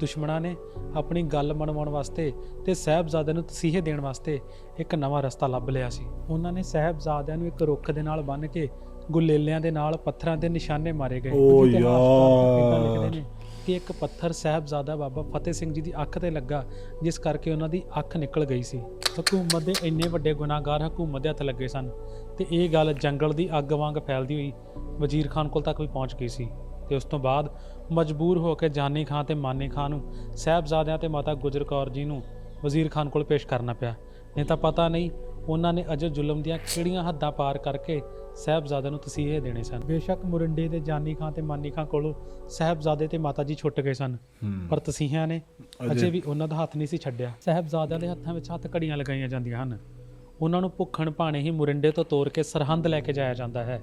ਦੁਸ਼ਮਣਾਂ ਨੇ ਆਪਣੀ ਗੱਲ ਮਨਵਾਉਣ ਵਾਸਤੇ ਤੇ ਸਾਹਿਬਜ਼ਾਦਿਆਂ ਨੂੰ ਤਸੀਹੇ ਦੇਣ ਵਾਸਤੇ ਇੱਕ ਨਵਾਂ ਰਸਤਾ ਲੱਭ ਲਿਆ ਸੀ। ਉਹਨਾਂ ਨੇ ਸਾਹਿਬਜ਼ਾਦਿਆਂ ਨੂੰ ਇੱਕ ਰੁੱਖ ਦੇ ਨਾਲ ਬੰਨ੍ਹ ਕੇ ਗੁਲੇਲਿਆਂ ਦੇ ਨਾਲ ਪੱਥਰਾਂ ਦੇ ਨਿਸ਼ਾਨੇ ਮਾਰੇ ਗਏ। ਓ ਯਾਰ। ਕਿ ਇੱਕ ਪੱਥਰ ਸਾਹਿਬਜ਼ਾਦਾ ਬਾਬਾ ਫਤਿਹ ਸਿੰਘ ਜੀ ਦੀ ਅੱਖ ਤੇ ਲੱਗਾ ਜਿਸ ਕਰਕੇ ਉਹਨਾਂ ਦੀ ਅੱਖ ਨਿਕਲ ਗਈ ਸੀ। ਹਕੂਮਤ ਦੇ ਇੰਨੇ ਵੱਡੇ ਗੁਨਾਹਗਾਰ ਹਕੂਮਤ ਦੇ ਹੱਥ ਲੱਗੇ ਸਨ। ਤੇ ਇਹ ਗੱਲ ਜੰਗਲ ਦੀ ਅੱਗ ਵਾਂਗ ਫੈਲਦੀ ਹੋਈ ਵਜ਼ੀਰ ਖਾਨ ਕੋਲ ਤੱਕ ਵੀ ਪਹੁੰਚ ਗਈ ਸੀ ਤੇ ਉਸ ਤੋਂ ਬਾਅਦ ਮਜਬੂਰ ਹੋ ਕੇ ਜਾਨੀ ਖਾਨ ਤੇ ਮਾਨੀ ਖਾਨ ਨੂੰ ਸਾਹਿਬਜ਼ਾਦਿਆਂ ਤੇ ਮਾਤਾ ਗੁਜਰ ਕੌਰ ਜੀ ਨੂੰ ਵਜ਼ੀਰ ਖਾਨ ਕੋਲ ਪੇਸ਼ ਕਰਨਾ ਪਿਆ। ਨਹੀਂ ਤਾਂ ਪਤਾ ਨਹੀਂ ਉਹਨਾਂ ਨੇ ਅਜੇ ਜ਼ੁਲਮ ਦੀਆਂ ਕਿਹੜੀਆਂ ਹੱਦਾਂ ਪਾਰ ਕਰਕੇ ਸਾਹਿਬਜ਼ਾਦਿਆਂ ਨੂੰ ਤਸੀਹੇ ਦੇਣੇ ਸਨ। ਬੇਸ਼ੱਕ ਮੁਰਿੰਡੇ ਦੇ ਜਾਨੀ ਖਾਨ ਤੇ ਮਾਨੀ ਖਾਨ ਕੋਲੋਂ ਸਾਹਿਬਜ਼ਾਦੇ ਤੇ ਮਾਤਾ ਜੀ ਛੁੱਟ ਗਏ ਸਨ ਪਰ ਤਸੀਹਿਆਂ ਨੇ ਅਜੇ- ਅਜੇ ਵੀ ਉਹਨਾਂ ਦਾ ਹੱਥ ਨਹੀਂ ਸੀ ਛੱਡਿਆ। ਸਾਹਿਬਜ਼ਾਦਿਆਂ ਦੇ ਹੱਥਾਂ ਵਿੱਚ ਹੱਥ ਘੜੀਆਂ ਲਗਾਈਆਂ ਜਾਂਦੀਆਂ ਹਨ। ਉਹਨਾਂ ਨੂੰ ਭੁੱਖਣ ਭਾਣੇ ਹੀ ਮੁਰਿੰਡੇ ਤੋਂ ਤੋਰ ਕੇ ਸਰਹੰਦ ਲੈ ਕੇ ਜਾਇਆ ਜਾਂਦਾ ਹੈ।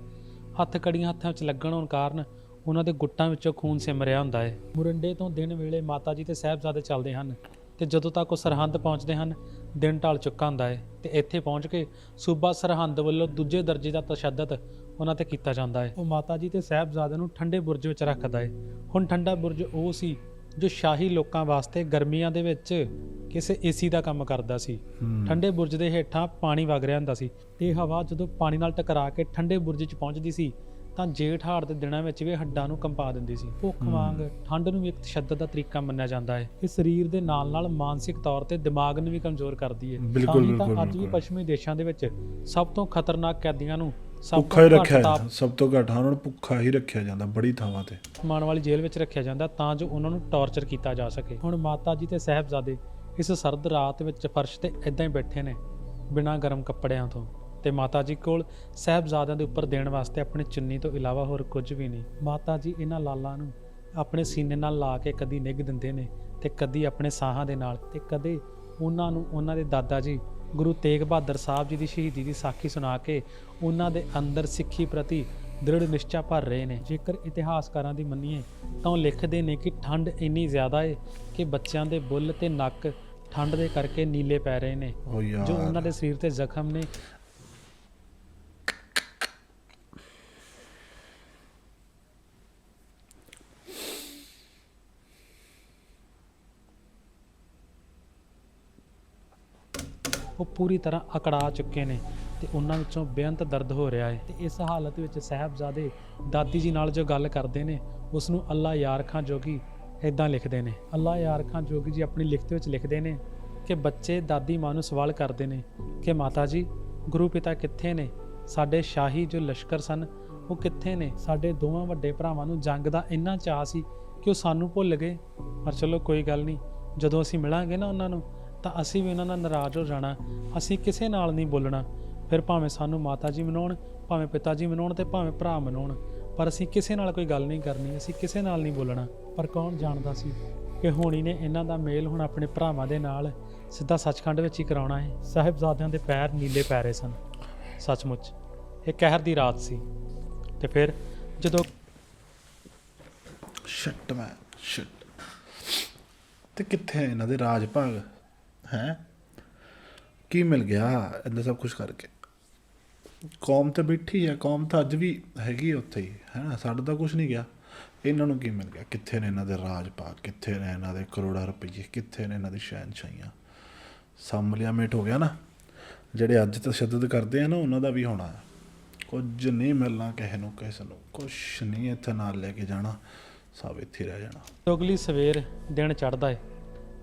ਹੱਥ ਕੜੀਆਂ ਹੱਥਾਂ ਵਿੱਚ ਲੱਗਣ ਹੋਣ ਕਾਰਨ ਉਹਨਾਂ ਦੇ ਗੁੱਟਾਂ ਵਿੱਚੋਂ ਖੂਨ ਸਿਮ ਰਿਹਾ ਹੁੰਦਾ ਹੈ। ਮੁਰਿੰਡੇ ਤੋਂ ਦਿਨ ਵੇਲੇ ਮਾਤਾ ਜੀ ਤੇ ਸਾਹਿਬਜ਼ਾਦੇ ਚੱਲਦੇ ਹਨ ਤੇ ਜਦੋਂ ਤੱਕ ਉਹ ਸਰਹੰਦ ਪਹੁੰਚਦੇ ਹਨ, ਦਿਨ ਢਲ ਚੁੱਕਾ ਹੁੰਦਾ ਹੈ ਤੇ ਇੱਥੇ ਪਹੁੰਚ ਕੇ ਸੂਬਾ ਸਰਹੰਦ ਵੱਲੋਂ ਦੂਜੇ ਦਰਜੇ ਦਾ ਤਸ਼ੱਦਦ ਉਹਨਾਂ ਤੇ ਕੀਤਾ ਜਾਂਦਾ ਹੈ। ਉਹ ਮਾਤਾ ਜੀ ਤੇ ਸਾਹਿਬਜ਼ਾਦਿਆਂ ਨੂੰ ਠੰਡੇ ਬੁਰਜ ਵਿੱਚ ਰੱਖਦਾ ਹੈ। ਹੁਣ ਠੰਡਾ ਬੁਰਜ ਉਹ ਸੀ ਜੋ ਸ਼ਾਹੀ ਲੋਕਾਂ ਵਾਸਤੇ ਗਰਮੀਆਂ ਦੇ ਵਿੱਚ ਕਿਸੇ ਏਸੀ ਦਾ ਕੰਮ ਕਰਦਾ ਸੀ। ਠੰਡੇ ਬੁਰਜ ਦੇ ਹੇਠਾਂ ਪਾਣੀ ਵਗ ਰਿਹਾ ਹੁੰਦਾ ਸੀ। ਤੇ ਇਹ ਹਵਾ ਜਦੋਂ ਪਾਣੀ ਨਾਲ ਟਕਰਾ ਕੇ ਠੰਡੇ ਬੁਰਜ 'ਚ ਪਹੁੰਚਦੀ ਸੀ ਤਾਂ ਜੇਠ ਹਾੜ ਦੇ ਦਿਨਾਂ ਵਿੱਚ ਵੀ ਹੱਡਾਂ ਨੂੰ ਕੰਪਾ ਦਿੰਦੀ ਸੀ। ਭੁੱਖ ਵਾਂਗ ਠੰਡ ਨੂੰ ਵੀ ਇੱਕ ਤਸ਼ੱਦਦ ਦਾ ਤਰੀਕਾ ਮੰਨਿਆ ਜਾਂਦਾ ਹੈ। ਇਹ ਸਰੀਰ ਦੇ ਨਾਲ ਨਾਲ ਮਾਨਸਿਕ ਤੌਰ ਤੇ ਦਿਮਾਗ ਨੂੰ ਵੀ ਕਮਜ਼ੋਰ ਕਰਦੀ ਹੈ। ਬਿਲਕੁਲ, ਬਿਲਕੁਲ, ਅੱਜ ਵੀ। ਪੱਛਮੀ ਦੇਸ਼ਾਂ ਦੇ ਵਿੱਚ ਸਭ ਤੋਂ ਖਤਰਨਾਕ ਕੈਦੀਆਂ ਨੂੰ ਸਭ ਭੁੱਖਾ ਹੀ ਤੋਂ ਘੱਟ ਰੱਖਿਆ ਤਾਪ ਜਾਂਦਾ ਸਭ ਤੋਂ ਘੱਟ ਹਾਂ ਉਹਨਾਂ ਨੂੰ ਭੁੱਖਾ ਹੀ ਰੱਖਿਆ ਜਾਂਦਾ ਬੜੀ ਥਾਵਾਂ ਤੇ। ਮਾਣ ਵਾਲੀ ਜੇਲ੍ਹ ਵਿੱਚ ਰੱਖਿਆ ਜਾਂਦਾ ਤਾਂ ਜੋ ਉਹਨਾਂ ਨੂੰ ਟੌਰਚਰ ਕੀਤਾ ਜਾ ਸਕੇ। ਹੁਣ ਮਾਤਾ ਜੀ ਤੇ ਸਾਹਿਬਜ਼ਾਦੇ ਇਸ ਸਰਦ ਰਾਤ ਵਿੱਚ ਫਰਸ਼ ਤੇ ਇਦਾਂ ਹੀ ਬੈਠੇ ਨੇ ਬਿਨਾਂ ਗਰਮ ਕੱਪੜਿਆਂ ਤੋਂ। ਤੇ ਮਾਤਾ ਜੀ ਕੋਲ ਸਾਹਿਬਜ਼ਾਦਿਆਂ ਦੇ ਉੱਪਰ ਦੇਣ ਵਾਸਤੇ ਆਪਣੀ ਚੁੰਨੀ ਤੋਂ ਇਲਾਵਾ ਹੋਰ ਕੁਝ ਵੀ ਨਹੀਂ। ਮਾਤਾ ਜੀ ਇਹਨਾਂ ਲਾਲਾਂ ਨੂੰ ਆਪਣੇ ਸੀਨੇ ਨਾਲ ਲਾ ਕੇ ਕਦੀ ਨਿੱਘ ਦਿੰਦੇ ਨੇ ਤੇ ਕਦੀ ਆਪਣੇ ਸਾਹਾਂ ਦੇ ਨਾਲ ਤੇ ਕਦੇ ਉਹਨਾਂ ਨੂੰ ਉਹਨਾਂ ਦੇ ਦਾਦਾ ਜੀ ਗੁਰੂ ਤੇਗ ਬਹਾਦਰ ਸਾਹਿਬ ਜੀ ਦੀ ਸ਼ਹੀਦੀ ਦੀ ਸਾਖੀ ਸੁਣਾ ਕੇ ਉਹਨਾਂ ਦੇ ਅੰਦਰ ਸਿੱਖੀ ਪ੍ਰਤੀ ਦ੍ਰਿੜ ਨਿਸ਼ਚਾ ਭਰ ਰਹੇ ਨੇ। ਜੇਕਰ ਇਤਿਹਾਸਕਾਰਾਂ ਦੀ ਮੰਨੀਏ ਤਾਂ ਉਹ ਲਿਖਦੇ ਨੇ ਕਿ ਠੰਡ ਇੰਨੀ ਜ਼ਿਆਦਾ ਹੈ ਕਿ ਬੱਚਿਆਂ ਦੇ ਬੁੱਲ ਤੇ ਨੱਕ ਠੰਡ ਦੇ ਕਰਕੇ ਨੀਲੇ ਪੈ ਰਹੇ ਨੇ। ਜੋ ਉਹਨਾਂ ਦੇ ਸਰੀਰ ਤੇ ਜ਼ਖਮ ਨੇ ਉਹ ਪੂਰੀ ਤਰ੍ਹਾਂ ਅਕੜਾ ਚੁੱਕੇ ਨੇ ਤੇ ਉਹਨਾਂ ਵਿੱਚੋਂ ਬੇਅੰਤ ਦਰਦ ਹੋ ਰਿਹਾ ਹੈ। ਤੇ ਇਸ ਹਾਲਤ ਵਿੱਚ ਸਾਹਿਬਜ਼ਾਦੇ ਦਾਦੀ ਜੀ ਨਾਲ ਜੋ ਗੱਲ ਕਰਦੇ ਨੇ ਉਸ ਨੂੰ ਅੱਲਾ ਯਾਰ ਖਾਂ ਜੋਗੀ ਇਦਾਂ ਲਿਖਦੇ ਨੇ। ਅੱਲਾ ਯਾਰ ਖਾਂ ਜੋਗੀ ਜੀ ਆਪਣੀ ਲਿਖਤ ਵਿੱਚ ਲਿਖਦੇ ਨੇ ਕਿ ਬੱਚੇ ਦਾਦੀ ਮਾਂ ਨੂੰ ਸਵਾਲ ਕਰਦੇ ਨੇ ਕਿ ਮਾਤਾ ਜੀ, ਗੁਰੂ ਪਿਤਾ ਕਿੱਥੇ ਨੇ? ਸਾਡੇ ਸ਼ਾਹੀ ਜੋ ਲਸ਼ਕਰ ਸਨ, ਉਹ ਕਿੱਥੇ ਨੇ? ਸਾਡੇ ਦੋਵਾਂ ਵੱਡੇ ਭਰਾਵਾਂ ਨੂੰ ਜੰਗ ਦਾ ਇੰਨਾ ਚਾਅ ਸੀ ਕਿ ਉਹ ਸਾਨੂੰ ਭੁੱਲ ਗਏ। ਪਰ ਚਲੋ ਕੋਈ ਗੱਲ ਨਹੀਂ, ਜਦੋਂ ਅਸੀਂ ਮਿਲਾਂਗੇ ਨਾ ਉਹਨਾਂ ਨੂੰ ਤਾਂ ਅਸੀਂ ਵੀ ਉਹਨਾਂ ਨਾਲ ਨਾਰਾਜ਼ ਹੋ ਜਾਣਾ। ਅਸੀਂ ਕਿਸੇ ਨਾਲ ਨਹੀਂ ਬੋਲਣਾ। ਫਿਰ ਭਾਵੇਂ ਸਾਨੂੰ ਮਾਤਾ ਜੀ ਮਨਾਉਣ, ਭਾਵੇਂ ਪਿਤਾ ਜੀ ਮਨਾਉਣ ਤੇ ਭਾਵੇਂ ਭਰਾ ਮਨਾਉਣ, ਪਰ ਅਸੀਂ ਕਿਸੇ ਨਾਲ ਕੋਈ ਗੱਲ ਨਹੀਂ ਕਰਨੀ, ਅਸੀਂ ਕਿਸੇ ਨਾਲ ਨਹੀਂ ਬੋਲਣਾ। ਪਰ ਕੌਣ ਜਾਣਦਾ ਸੀ ਕਿ ਹੋਣੀ ਨੇ ਇਹਨਾਂ ਦਾ ਮੇਲ ਹੁਣ ਆਪਣੇ ਭਰਾਵਾਂ ਦੇ ਨਾਲ ਸਿੱਧਾ ਸੱਚਖੰਡ ਵਿੱਚ ਹੀ ਕਰਾਉਣਾ ਹੈ? ਸਾਹਿਬਜ਼ਾਦਿਆਂ ਦੇ ਪੈਰ ਨੀਲੇ ਪੈ ਰਹੇ ਸਨ। ਸੱਚਮੁੱਚ, ਇਹ ਕਹਿਰ ਦੀ ਰਾਤ ਸੀ। ਤੇ ਫਿਰ ਜਦੋਂ ਸ਼ਿਟ ਮੈਂ ਸ਼ਿਟ ਤੇ ਕਿੱਥੇ ਇਹਨਾਂ ਦੇ ਰਾਜ ਭਾਗ ਹੈ? ਕੀ ਮਿਲ ਗਿਆ ਇੰਨਾ ਸਭ ਕੁਝ ਕਰਕੇ? ਕੌਮ ਤੇ ਬੈਠੀ ਹੈ, ਕੌਮ ਤਾਂ ਅੱਜ ਵੀ ਹੈਗੀ ਉੱਥੇ ਹੀ, ਹੈ ਨਾ? ਸਾਡਾ ਤਾਂ ਕੁਝ ਨਹੀਂ ਗਿਆ। ਇਹਨਾਂ ਨੂੰ ਕੀ ਮਿਲ ਗਿਆ? ਕਿੱਥੇ ਨੇ ਇਹਨਾਂ ਦੇ ਰਾਜ ਭਾਗ ਕਿੱਥੇ ਨੇ ਇਹਨਾਂ ਦੇ ਕਰੋੜਾਂ ਰੁਪਏ ਕਿੱਥੇ ਨੇ ਇਹਨਾਂ ਦੀ ਸ਼ਹਿਨਸ਼ਾਹੀਆਂ? ਸਾਮਲੀਆਮੇਟ ਹੋ ਗਿਆ ਨਾ। ਜਿਹੜੇ ਅੱਜ ਤਸ਼ੱਦਦ ਕਰਦੇ ਆ ਨਾ, ਉਹਨਾਂ ਦਾ ਵੀ ਹੋਣਾ ਹੈ। ਕੁਝ ਨਹੀਂ ਮਿਲਣਾ ਕਿਸੇ ਨੂੰ ਕਿਸੇ ਨੂੰ। ਕੁਝ ਨਹੀਂ ਇੱਥੇ ਨਾਲ ਲੈ ਕੇ ਜਾਣਾ। ਸਭ ਇੱਥੇ ਰਹਿ ਜਾਣਾ। ਅਗਲੀ ਸਵੇਰ ਦਿਨ ਚੜਦਾ ਹੈ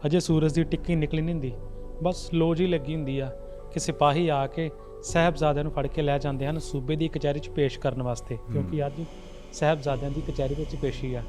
ਅਜੇ ਸੂਰਜ ਦੀ ਟਿੱਕੀ ਨਿਕਲੀ ਨਹੀਂ ਹੁੰਦੀ। ਬਸ ਲੋ ਜੀ ਲੱਗੀ ਹੁੰਦੀ ਆ ਕਿ ਸਿਪਾਹੀ ਆ ਕੇ ਸਾਹਿਬਜ਼ਾਦਿਆਂ ਨੂੰ ਫੜ ਕੇ ਲੈ ਜਾਂਦੇ ਹਨ ਸੂਬੇ ਦੀ ਕਚਹਿਰੀ 'ਚ ਪੇਸ਼ ਕਰਨ ਵਾਸਤੇ ਕਿਉਂਕਿ ਅੱਜ ਸਾਹਿਬਜ਼ਾਦਿਆਂ ਦੀ ਕਚਹਿਰੀ ਵਿੱਚ ਪੇਸ਼ੀ ਆ।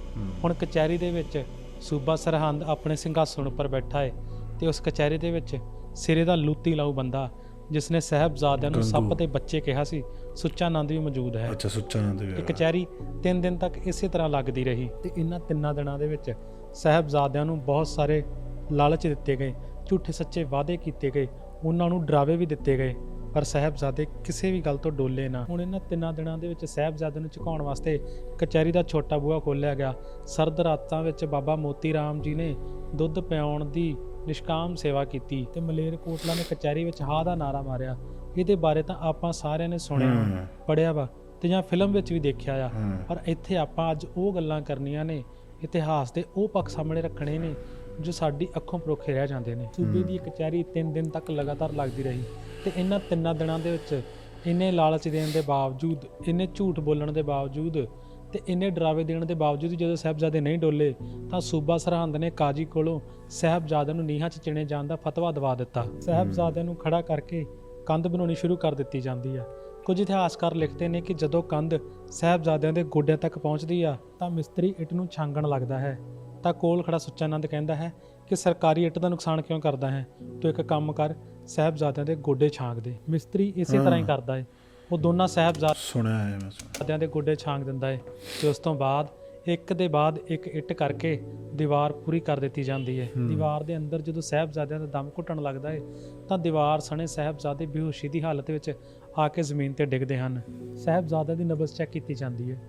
ਹੁਣ ਕਚਹਿਰੀ ਦੇ ਵਿੱਚ ਸੂਬਾ ਸਰਹੰਦ ਆਪਣੇ ਸਿੰਘਾਸਣ ਉੱਪਰ ਬੈਠਾ ਹੈ ਤੇ ਉਸ ਕਚਹਿਰੀ ਦੇ ਵਿੱਚ ਸਿਰੇ ਦਾ ਲੂਤੀ ਲਾਊ ਬੰਦਾ ਜਿਸ ਨੇ ਸਾਹਿਬਜ਼ਾਦਿਆਂ ਨੂੰ ਸੱਪ। ਤੇ ਬੱਚੇ ਕਿਹਾ ਸੀ ਸੁੱਚਾ ਆਨੰਦ ਵੀ ਮੌਜੂਦ ਹੈ। ਅੱਛਾ ਸੁੱਚਾ ਨੰਦ ਵੀ ਇਹ। ਕਚਹਿਰੀ ਤਿੰਨ ਦਿਨ ਤੱਕ ਇਸੇ ਤਰ੍ਹਾਂ ਲੱਗਦੀ ਰਹੀ ਤੇ ਇਹਨਾਂ ਤਿੰਨਾਂ ਦਿਨਾਂ ਦੇ ਵਿੱਚ ਸਾਹਿਬਜ਼ਾਦਿਆਂ ਨੂੰ ਬਹੁਤ ਸਾਰੇ ਲਾਲਚ ਦਿੱਤੇ ਗਏ ਝੂਠੇ ਸੱਚੇ ਵਾਅਦੇ ਕੀਤੇ ਗਏ ਉਹਨਾਂ ਨੂੰ ਡਰਾਵੇ ਵੀ ਦਿੱਤੇ ਗਏ। ਪਰ ਸਾਹਿਬਜ਼ਾਦੇ ਕਿਸੇ ਵੀ ਗੱਲ ਤੋਂ ਡੋਲੇ ਨਾ। ਹੁਣ ਇਹਨਾਂ ਤਿੰਨਾਂ ਦਿਨਾਂ ਦੇ ਵਿੱਚ ਸਾਹਿਬਜ਼ਾਦਿਆਂ ਨੂੰ ਝੁਕਾਉਣ ਵਾਸਤੇ ਕਚਹਿਰੀ ਦਾ ਛੋਟਾ ਬੂਹਾ ਖੋਲ੍ਹਿਆ ਗਿਆ। ਸਰਦ ਰਾਤਾਂ ਵਿੱਚ ਬਾਬਾ ਮੋਤੀ ਰਾਮ ਜੀ ਨੇ ਦੁੱਧ ਪਿਆਉਣ ਦੀ ਨਿਸ਼ਕਾਮ ਸੇਵਾ ਕੀਤੀ ਤੇ ਮਲੇਰ ਕੋਟਲਾ ਨੇ ਕਚਹਿਰੀ ਵਿੱਚ ਹਾ ਦਾ ਨਾਰਾ ਮਾਰਿਆ। ਇਹਦੇ ਬਾਰੇ ਤਾਂ ਆਪਾਂ ਸਾਰਿਆਂ ਨੇ ਸੁਣਿਆ। ਪੜਿਆ ਵਾ ਤੇ ਜਾਂ ਫਿਲਮ ਵਿੱਚ ਵੀ ਦੇਖਿਆ ਆ। ਪਰ ਇੱਥੇ ਆਪਾਂ ਅੱਜ ਉਹ ਗੱਲਾਂ ਕਰਨੀਆਂ ਨੇ ਇਤਿਹਾਸ ਦੇ ਉਹ ਪੱਖ ਸਾਹਮਣੇ ਰੱਖਣੇ ਨੇ ਜੋ ਸਾਡੀ ਅੱਖੋਂ ਪਰੋਖੇ ਰਹਿ ਜਾਂਦੇ ਨੇ। ਸੂਬੇ ਦੀ ਕਚਹਿਰੀ 3 ਦਿਨ ਤੱਕ ਲਗਾਤਾਰ ਲੱਗਦੀ ਰਹੀ ਤੇ ਇਹਨਾਂ ਤਿੰਨਾਂ ਦਿਨਾਂ ਦੇ ਵਿੱਚ ਇੰਨੇ ਲਾਲਚ ਦੇਣ ਦੇ ਬਾਵਜੂਦ ਇੰਨੇ ਝੂਠ ਬੋਲਣ ਦੇ ਬਾਵਜੂਦ ਤੇ ਇੰਨੇ ਡਰਾਵੇ ਦੇਣ ਦੇ ਬਾਵਜੂਦ ਜਦੋਂ ਸਾਹਿਬਜ਼ਾਦੇ ਨਹੀਂ ਡੋਲੇ ਤਾਂ ਸੂਬਾ ਸਰਹੰਦ ਨੇ ਕਾਜੀ ਕੋਲੋਂ ਸਾਹਿਬਜ਼ਾਦਿਆਂ ਨੂੰ ਨੀਹਾਂ 'ਚ ਚਿਣੇ ਜਾਣ ਦਾ ਫਤਵਾ ਦਵਾ ਦਿੱਤਾ। ਸਾਹਿਬਜ਼ਾਦਿਆਂ ਨੂੰ ਖੜਾ ਕਰਕੇ ਕੰਧ ਬਣਾਉਣੀ ਸ਼ੁਰੂ ਕਰ ਦਿੱਤੀ ਜਾਂਦੀ ਆ। ਕੁਝ ਇਤਿਹਾਸਕਾਰ ਲਿਖਦੇ ਨੇ ਕਿ ਜਦੋਂ ਕੰਧ ਸਾਹਿਬਜ਼ਾਦਿਆਂ ਦੇ ਗੋਡਿਆਂ ਤੱਕ ਪਹੁੰਚਦੀ ਆ ਤਾਂ ਮਿਸਤਰੀ ਇੱਟ ਨੂੰ ਛਾਂਗਣ ਲੱਗਦਾ ਹੈ। ਤਾਂ ਕੋਲ ਖੜਾ ਸੁੱਚਾਨੰਦ ਕਹਿੰਦਾ ਹੈ ਕਿ ਸਰਕਾਰੀ ਇੱਟ ਦਾ ਨੁਕਸਾਨ ਕਿਉਂ ਕਰਦਾ ਹੈ? ਤੂੰ ਇੱਕ ਕੰਮ ਕਰ ਸਾਹਿਬਜ਼ਾਦਿਆਂ ਦੇ ਗੋਡੇ ਛਾਂਗ ਦੇ। ਮਿਸਤਰੀ ਇਸੇ ਤਰ੍ਹਾਂ ਹੀ ਕਰਦਾ ਹੈ। ਉਹ ਦੋਨਾਂ ਸੁਣਿਆ ਹੈ ਮੈਂ ਸੁਣਿਆ। ਦੇ ਗੋਡੇ ਛਾਂਗ ਦਿੰਦਾ ਹੈ ਤੇ ਉਸ ਤੋਂ ਬਾਅਦ ਇੱਕ ਦੇ ਬਾਅਦ ਇੱਕ ਇੱਟ ਕਰਕੇ ਦੀਵਾਰ ਪੂਰੀ ਕਰ ਦਿੱਤੀ ਜਾਂਦੀ ਹੈ। ਦੀਵਾਰ ਦੇ ਅੰਦਰ ਜਦੋਂ ਸਾਹਿਬਜ਼ਾਦਿਆਂ ਦਾ ਦਮ ਘੁੱਟਣ ਲੱਗਦਾ ਹੈ ਤਾਂ ਦੀਵਾਰ ਸਣੇ ਸਾਹਿਬਜ਼ਾਦੇ ਬੇਹੋਸ਼ੀ ਦੀ ਹਾਲਤ ਵਿੱਚ ਆ ਕੇ ਜ਼ਮੀਨ ਤੇ ਡਿੱਗਦੇ ਹਨ। ਸਾਹਿਬਜ਼ਾਦਿਆਂ ਦੀ ਨਬਜ਼ ਚੈੱਕ ਕੀਤੀ ਜਾਂਦੀ ਹੈ।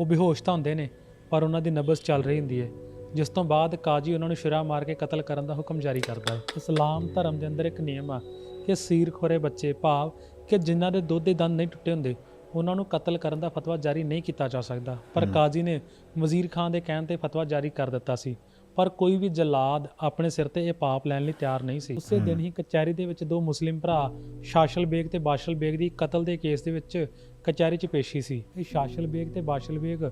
ਉਹ ਬੇਹੋਸ਼ ਤਾਂ ਹੁੰਦੇ ਨੇ ਪਰ ਉਹਨਾਂ ਦੀ ਨਬਜ਼ ਚੱਲ ਰਹੀ ਹੁੰਦੀ ਹੈ। ਜਿਸ ਤੋਂ ਬਾਅਦ ਕਾਜੀ ਉਹਨਾਂ ਨੂੰ ਛੁਰਾ ਮਾਰ ਕੇ ਕਤਲ ਕਰਨ ਦਾ ਹੁਕਮ ਜਾਰੀ ਕਰਦਾ ਹੈ। ਇਸਲਾਮ ਧਰਮ ਦੇ ਅੰਦਰ ਇੱਕ ਨਿਯਮ ਆ ਕਿ ਸੀਰ ਖੋਰੇ ਬੱਚੇ ਭਾਵ ਕਿ ਜਿਨ੍ਹਾਂ ਦੇ ਦੁੱਧ ਦੇ ਦੰਦ ਨਹੀਂ ਟੁੱਟੇ ਹੁੰਦੇ ਉਹਨਾਂ ਨੂੰ ਕਤਲ ਕਰਨ ਦਾ ਫਤਵਾ ਜਾਰੀ ਨਹੀਂ ਕੀਤਾ ਜਾ ਸਕਦਾ। ਪਰ ਕਾਜੀ ਨੇ ਵਜ਼ੀਰ ਖਾਨ ਦੇ ਕਹਿਣ ਤੇ ਫਤਵਾ ਜਾਰੀ ਕਰ ਦਿੱਤਾ ਸੀ। ਪਰ ਕੋਈ ਵੀ ਜਲਾਦ ਆਪਣੇ ਸਿਰ ਤੇ ਇਹ ਪਾਪ ਲੈਣ ਲਈ ਤਿਆਰ ਨਹੀਂ ਸੀ। ਉਸੇ ਦਿਨ ਹੀ ਕਚਹਿਰੀ ਦੇ ਵਿੱਚ ਦੋ ਮੁਸਲਿਮ ਭਰਾ ਸ਼ਾਸ਼ਲ ਬੇਗ ਤੇ ਬਾਸ਼ਲ ਬੇਗ ਦੀ ਕਤਲ ਦੇ ਕੇਸ ਦੇ ਵਿੱਚ ਕਚਹਿਰੀ 'ਚ ਪੇਸ਼ੀ ਸੀ। ਇਹ ਸ਼ਾਸ਼ਲ ਬੇਗ ਤੇ ਬਾਸ਼ਲ ਬੇਗ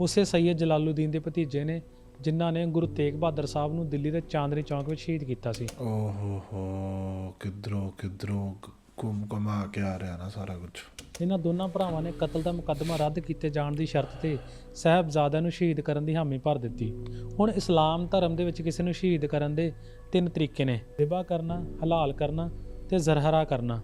ਉਸੇ ਸੈਯਦ ਜਲਾਲੂਦੀਨ ਦੇ ਭਤੀਜੇ ਨੇ ਜਿਨ੍ਹਾਂ ਨੇ ਗੁਰੂ ਤੇਗ ਬਹਾਦਰ ਸਾਹਿਬ ਨੂੰ ਦਿੱਲੀ ਦੇ ਚਾਂਦਨੀ ਚੌਂਕ ਵਿੱਚ ਸ਼ਹੀਦ ਕੀਤਾ ਸੀ। ਓਹੋ ਹੋ ਕਿਧਰੋਂ ਕਿਧਰੋਂ ਘੁੰਮ ਘੁਮਾ ਕੇ ਆ ਰਿਹਾ ਨਾ ਸਾਰਾ ਕੁਝ ਇਹਨਾਂ ਦੋਨਾਂ ਭਰਾਵਾਂ ਨੇ ਕਤਲ ਦਾ ਮੁਕੱਦਮਾ ਰੱਦ ਕੀਤੇ ਜਾਣ ਦੀ ਸ਼ਰਤ ਤੇ ਸਾਹਿਬਜ਼ਾਦਿਆਂ ਨੂੰ ਸ਼ਹੀਦ ਕਰਨ ਦੀ ਹਾਮੀ ਭਰ ਦਿੱਤੀ। ਹੁਣ ਇਸਲਾਮ ਧਰਮ ਦੇ ਵਿੱਚ ਕਿਸੇ ਨੂੰ ਸ਼ਹੀਦ ਕਰਨ ਦੇ ਤਿੰਨ ਤਰੀਕੇ ਨੇ। ਜ਼ਿਬਾ ਕਰਨਾ ਹਲਾਲ ਕਰਨਾ ਤੇ ਜ਼ਰਹਰਾ ਕਰਨਾ।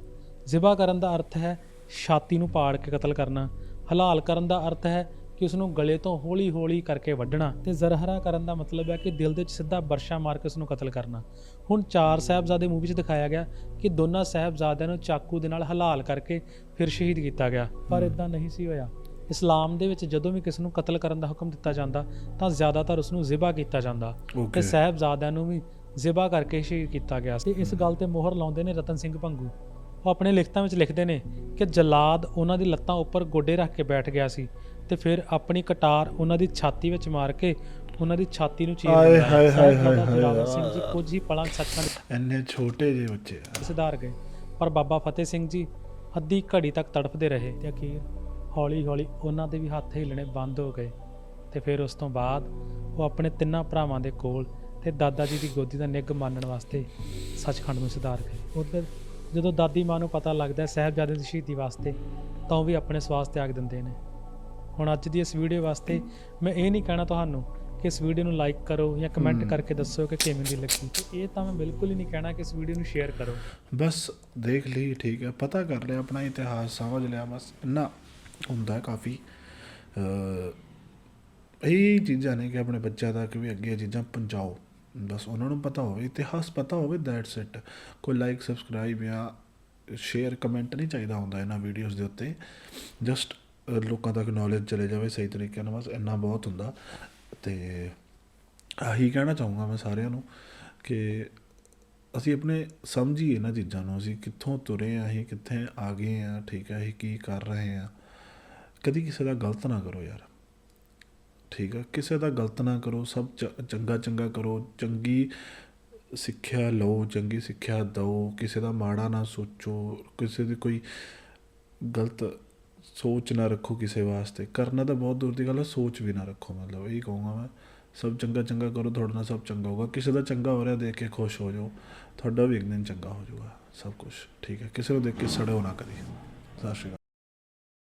ਜ਼ਿਬਾ ਕਰਨ ਦਾ ਅਰਥ ਹੈ ਛਾਤੀ ਨੂੰ ਪਾੜ ਕੇ ਕਤਲ ਕਰਨਾ। ਹਲਾਲ ਕਰਨ ਦਾ ਅਰਥ ਹੈ ਕਿ ਉਸ ਨੂੰ ਗਲੇ ਤੋਂ ਹੌਲੀ-ਹੌਲੀ ਕਰਕੇ ਵੱਢਣਾ ਤੇ ਜ਼ਰਹਰਾ ਕਰਨ ਦਾ ਮਤਲਬ ਹੈ ਕਿ ਦਿਲ ਦੇ ਵਿੱਚ ਸਿੱਧਾ ਵਰਸ਼ਾ ਮਾਰ ਕੇ ਉਸ ਨੂੰ ਕਤਲ ਕਰਨਾ। ਹੁਣ ਚਾਰ ਸਾਹਿਬਜ਼ਾਦੇ ਮੂਵੀ 'ਚ ਦਿਖਾਇਆ ਗਿਆ ਕਿ ਦੋਨਾਂ ਸਾਹਿਬਜ਼ਾਦਿਆਂ ਨੂੰ ਚਾਕੂ ਦੇ ਨਾਲ ਹਲਾਲ ਕਰਕੇ ਫਿਰ ਸ਼ਹੀਦ ਕੀਤਾ ਗਿਆ। ਪਰ ਇਦਾਂ ਨਹੀਂ ਸੀ ਹੋਇਆ। ਇਸਲਾਮ ਦੇ ਵਿੱਚ ਜਦੋਂ ਵੀ ਕਿਸੇ ਨੂੰ ਕਤਲ ਕਰਨ ਦਾ ਹੁਕਮ ਦਿੱਤਾ ਜਾਂਦਾ ਤਾਂ ਜ਼ਿਆਦਾਤਰ ਉਸ ਨੂੰ ਜ਼ਿਬਾ ਕੀਤਾ ਜਾਂਦਾ ਤੇ ਸਾਹਿਬਜ਼ਾਦਿਆਂ ਨੂੰ ਵੀ ਜ਼ਿਬਾ ਕਰਕੇ ਸ਼ਹੀਦ ਕੀਤਾ ਗਿਆ। ਸੀ ਤੇ ਇਸ ਗੱਲ ਤੇ ਮੋਹਰ ਲਾਉਂਦੇ ਨੇ ਰਤਨ ਸਿੰਘ ਭੰਗੂ। ਉਹ ਆਪਣੇ ਲਿਖਤਾਂ ਵਿੱਚ ਲਿਖਦੇ ਨੇ ਕਿ ਜਲਾਦ ਉਹਨਾਂ ਦੀ ਲੱਤਾਂ ਉੱਪਰ ਗੋਡੇ ਰੱਖ ਕੇ ਬੈਠ ਗਿਆ ਸੀ। ਤੇ ਫਿਰ ਆਪਣੀ ਕਟਾਰ ਉਹਨਾਂ ਦੀ ਛਾਤੀ ਵਿੱਚ ਮਾਰ ਕੇ ਉਹਨਾਂ ਦੀ ਛਾਤੀ ਨੂੰ ਚੀਰ ਦਿੰਦਾ ਹਾਏ ਹਾਏ ਹਾਏ ਹਾਏ ਸਿੰਘ ਜੀ ਕੁਝ ਹੀ ਪਲਾਂ ਸੱਚਖੰਡ ਇੰਨੇ ਛੋਟੇ ਜਿਹੇ ਬੱਚੇ ਸੁਧਾਰ ਗਏ। ਪਰ ਬਾਬਾ ਫਤਿਹ ਸਿੰਘ ਜੀ ਅੱਧੀ ਘੜੀ ਤੱਕ ਤੜਫਦੇ ਰਹੇ ਤੇ ਅਖੀਰ ਹੌਲੀ ਹੌਲੀ ਉਹਨਾਂ ਦੇ ਵੀ ਹੱਥ ਹਿੱਲਣੇ ਬੰਦ ਹੋ ਗਏ ਤੇ ਫਿਰ ਉਸ ਤੋਂ ਬਾਅਦ ਉਹ ਆਪਣੇ ਤਿੰਨਾਂ ਭਰਾਵਾਂ ਦੇ ਕੋਲ ਤੇ ਦਾਦਾ ਜੀ ਦੀ ਗੋਦੀ ਦਾ ਨਿੱਘ ਮਾਣਨ ਵਾਸਤੇ ਸੱਚਖੰਡ ਨੂੰ ਸੁਧਾਰ ਗਏ। ਉਧਰ ਜਦੋਂ ਦਾਦੀ ਮਾਂ ਨੂੰ ਪਤਾ ਲੱਗਦਾ ਹੈ ਸਾਹਿਬਜ਼ਾਦੇ ਦੀ ਸ਼ਹੀਦੀ ਵਾਸਤੇ ਤਾਂ ਉਹ ਵੀ ਆਪਣੇ ਸਵਾਸ ਤਿਆਗ ਦਿੰਦੇ ਨੇ। ਹੁਣ ਅੱਜ ਦੀ ਇਸ ਵੀਡੀਓ ਵਾਸਤੇ ਮੈਂ ਇਹ ਨਹੀਂ ਕਹਿਣਾ ਤੁਹਾਨੂੰ ਕਿ ਇਸ ਵੀਡੀਓ ਨੂੰ ਲਾਈਕ ਕਰੋ ਜਾਂ ਕਮੈਂਟ ਕਰਕੇ ਦੱਸੋ ਕਿ ਕਿਵੇਂ ਦੀ ਲੱਗੀ। ਤੇ ਇਹ ਤਾਂ ਮੈਂ ਬਿਲਕੁਲ ਹੀ ਨਹੀਂ ਕਹਿਣਾ ਕਿ ਇਸ ਵੀਡੀਓ ਨੂੰ ਸ਼ੇਅਰ ਕਰੋ। ਬਸ ਦੇਖ ਲਈ ਠੀਕ ਹੈ। ਪਤਾ ਕਰ ਲਿਆ ਆਪਣਾ ਇਤਿਹਾਸ ਸਮਝ ਲਿਆ ਬਸ ਇੰਨਾ ਹੁੰਦਾ ਹੈ ਕਾਫੀ। ਅ ਇਹ ਚੀਜ਼ਾਂ ਨੇ ਕਿ ਆਪਣੇ ਬੱਚਿਆਂ ਤੱਕ ਵੀ ਅੱਗੇ ਚੀਜ਼ਾਂ ਪਹੁੰਚਾਓ। ਬਸ ਉਹਨਾਂ ਨੂੰ ਪਤਾ ਹੋਵੇ ਇਤਿਹਾਸ ਪਤਾ ਹੋਵੇ ਦੈਟਸ ਇਟ ਕੋਈ ਲਾਈਕ ਸਬਸਕ੍ਰਾਈਬ ਜਾਂ ਸ਼ੇਅਰ ਕਮੈਂਟ ਨਹੀਂ ਚਾਹੀਦਾ ਹੁੰਦਾ ਇਹਨਾਂ ਵੀਡੀਓਜ਼ ਦੇ ਉੱਤੇ। ਜਸਟ ਲੋਕਾਂ ਤੱਕ ਨੌਲੇਜ ਚਲੇ ਜਾਵੇ, ਸਹੀ ਤਰੀਕੇ ਨਾਲ ਬਸ ਇੰਨਾ ਬਹੁਤ ਹੁੰਦਾ। ਤੇ ਆਹੀ ਕਹਿਣਾ ਚਾਹੂੰਗਾ ਮੈਂ ਸਾਰਿਆਂ ਨੂੰ ਕਿ ਅਸੀਂ ਆਪਣੇ ਸਮਝੀਏ ਨਾ ਚੀਜ਼ਾਂ ਨੂੰ, ਅਸੀਂ ਕਿੱਥੋਂ ਤੁਰੇ ਆ, ਅਸੀਂ ਕਿੱਥੇ ਆ ਗਏ ਆ, ਠੀਕ ਹੈ, ਅਸੀਂ ਕੀ ਕਰ ਰਹੇ ਆ। ਕਦੀ ਕਿਸੇ ਦਾ ਗਲਤ ਨਾ ਕਰੋ ਯਾਰ। ਠੀਕ ਆ ਕਿਸੇ ਦਾ ਗਲਤ ਨਾ ਕਰੋ, ਸਭ ਚ- ਚੰਗਾ ਚੰਗਾ ਕਰੋ, ਚੰਗੀ ਸਿੱਖਿਆ ਲਓ, ਚੰਗੀ ਸਿੱਖਿਆ ਦਿਓ, ਕਿਸੇ ਦਾ ਮਾੜਾ ਨਾ ਸੋਚੋ, ਕਿਸੇ ਦੀ ਕੋਈ ਗਲਤ ਸੋਚ ਨਾ ਰੱਖੋ ਕਿਸੇ ਵਾਸਤੇ। ਕਰਨਾ ਤਾਂ ਬਹੁਤ ਦੂਰ ਦੀ ਗੱਲ ਹੈ ਸੋਚ ਵੀ ਨਾ ਰੱਖੋ, ਮਤਲਬ ਇਹ ਕਹੂੰਗਾ ਮੈਂ। ਸਭ ਚੰਗਾ ਚੰਗਾ ਕਰੋ, ਤੁਹਾਡੇ ਨਾਲ ਸਭ ਚੰਗਾ ਹੋਊਗਾ। ਕਿਸੇ ਦਾ ਚੰਗਾ ਹੋ ਰਿਹਾ, ਦੇਖ ਕੇ ਖੁਸ਼ ਹੋ ਜਾਓ। ਤੁਹਾਡਾ ਵੀ ਇੱਕ ਦਿਨ ਚੰਗਾ ਹੋ ਜਾਊਗਾ, ਸਭ ਕੁਝ ਠੀਕ ਹੈ, ਕਿਸੇ ਨੂੰ ਦੇਖ ਕੇ ਸੜੋ ਨਾ ਕਦੀ ਸਤਿ ਸ਼੍ਰੀ ਅਕਾਲ।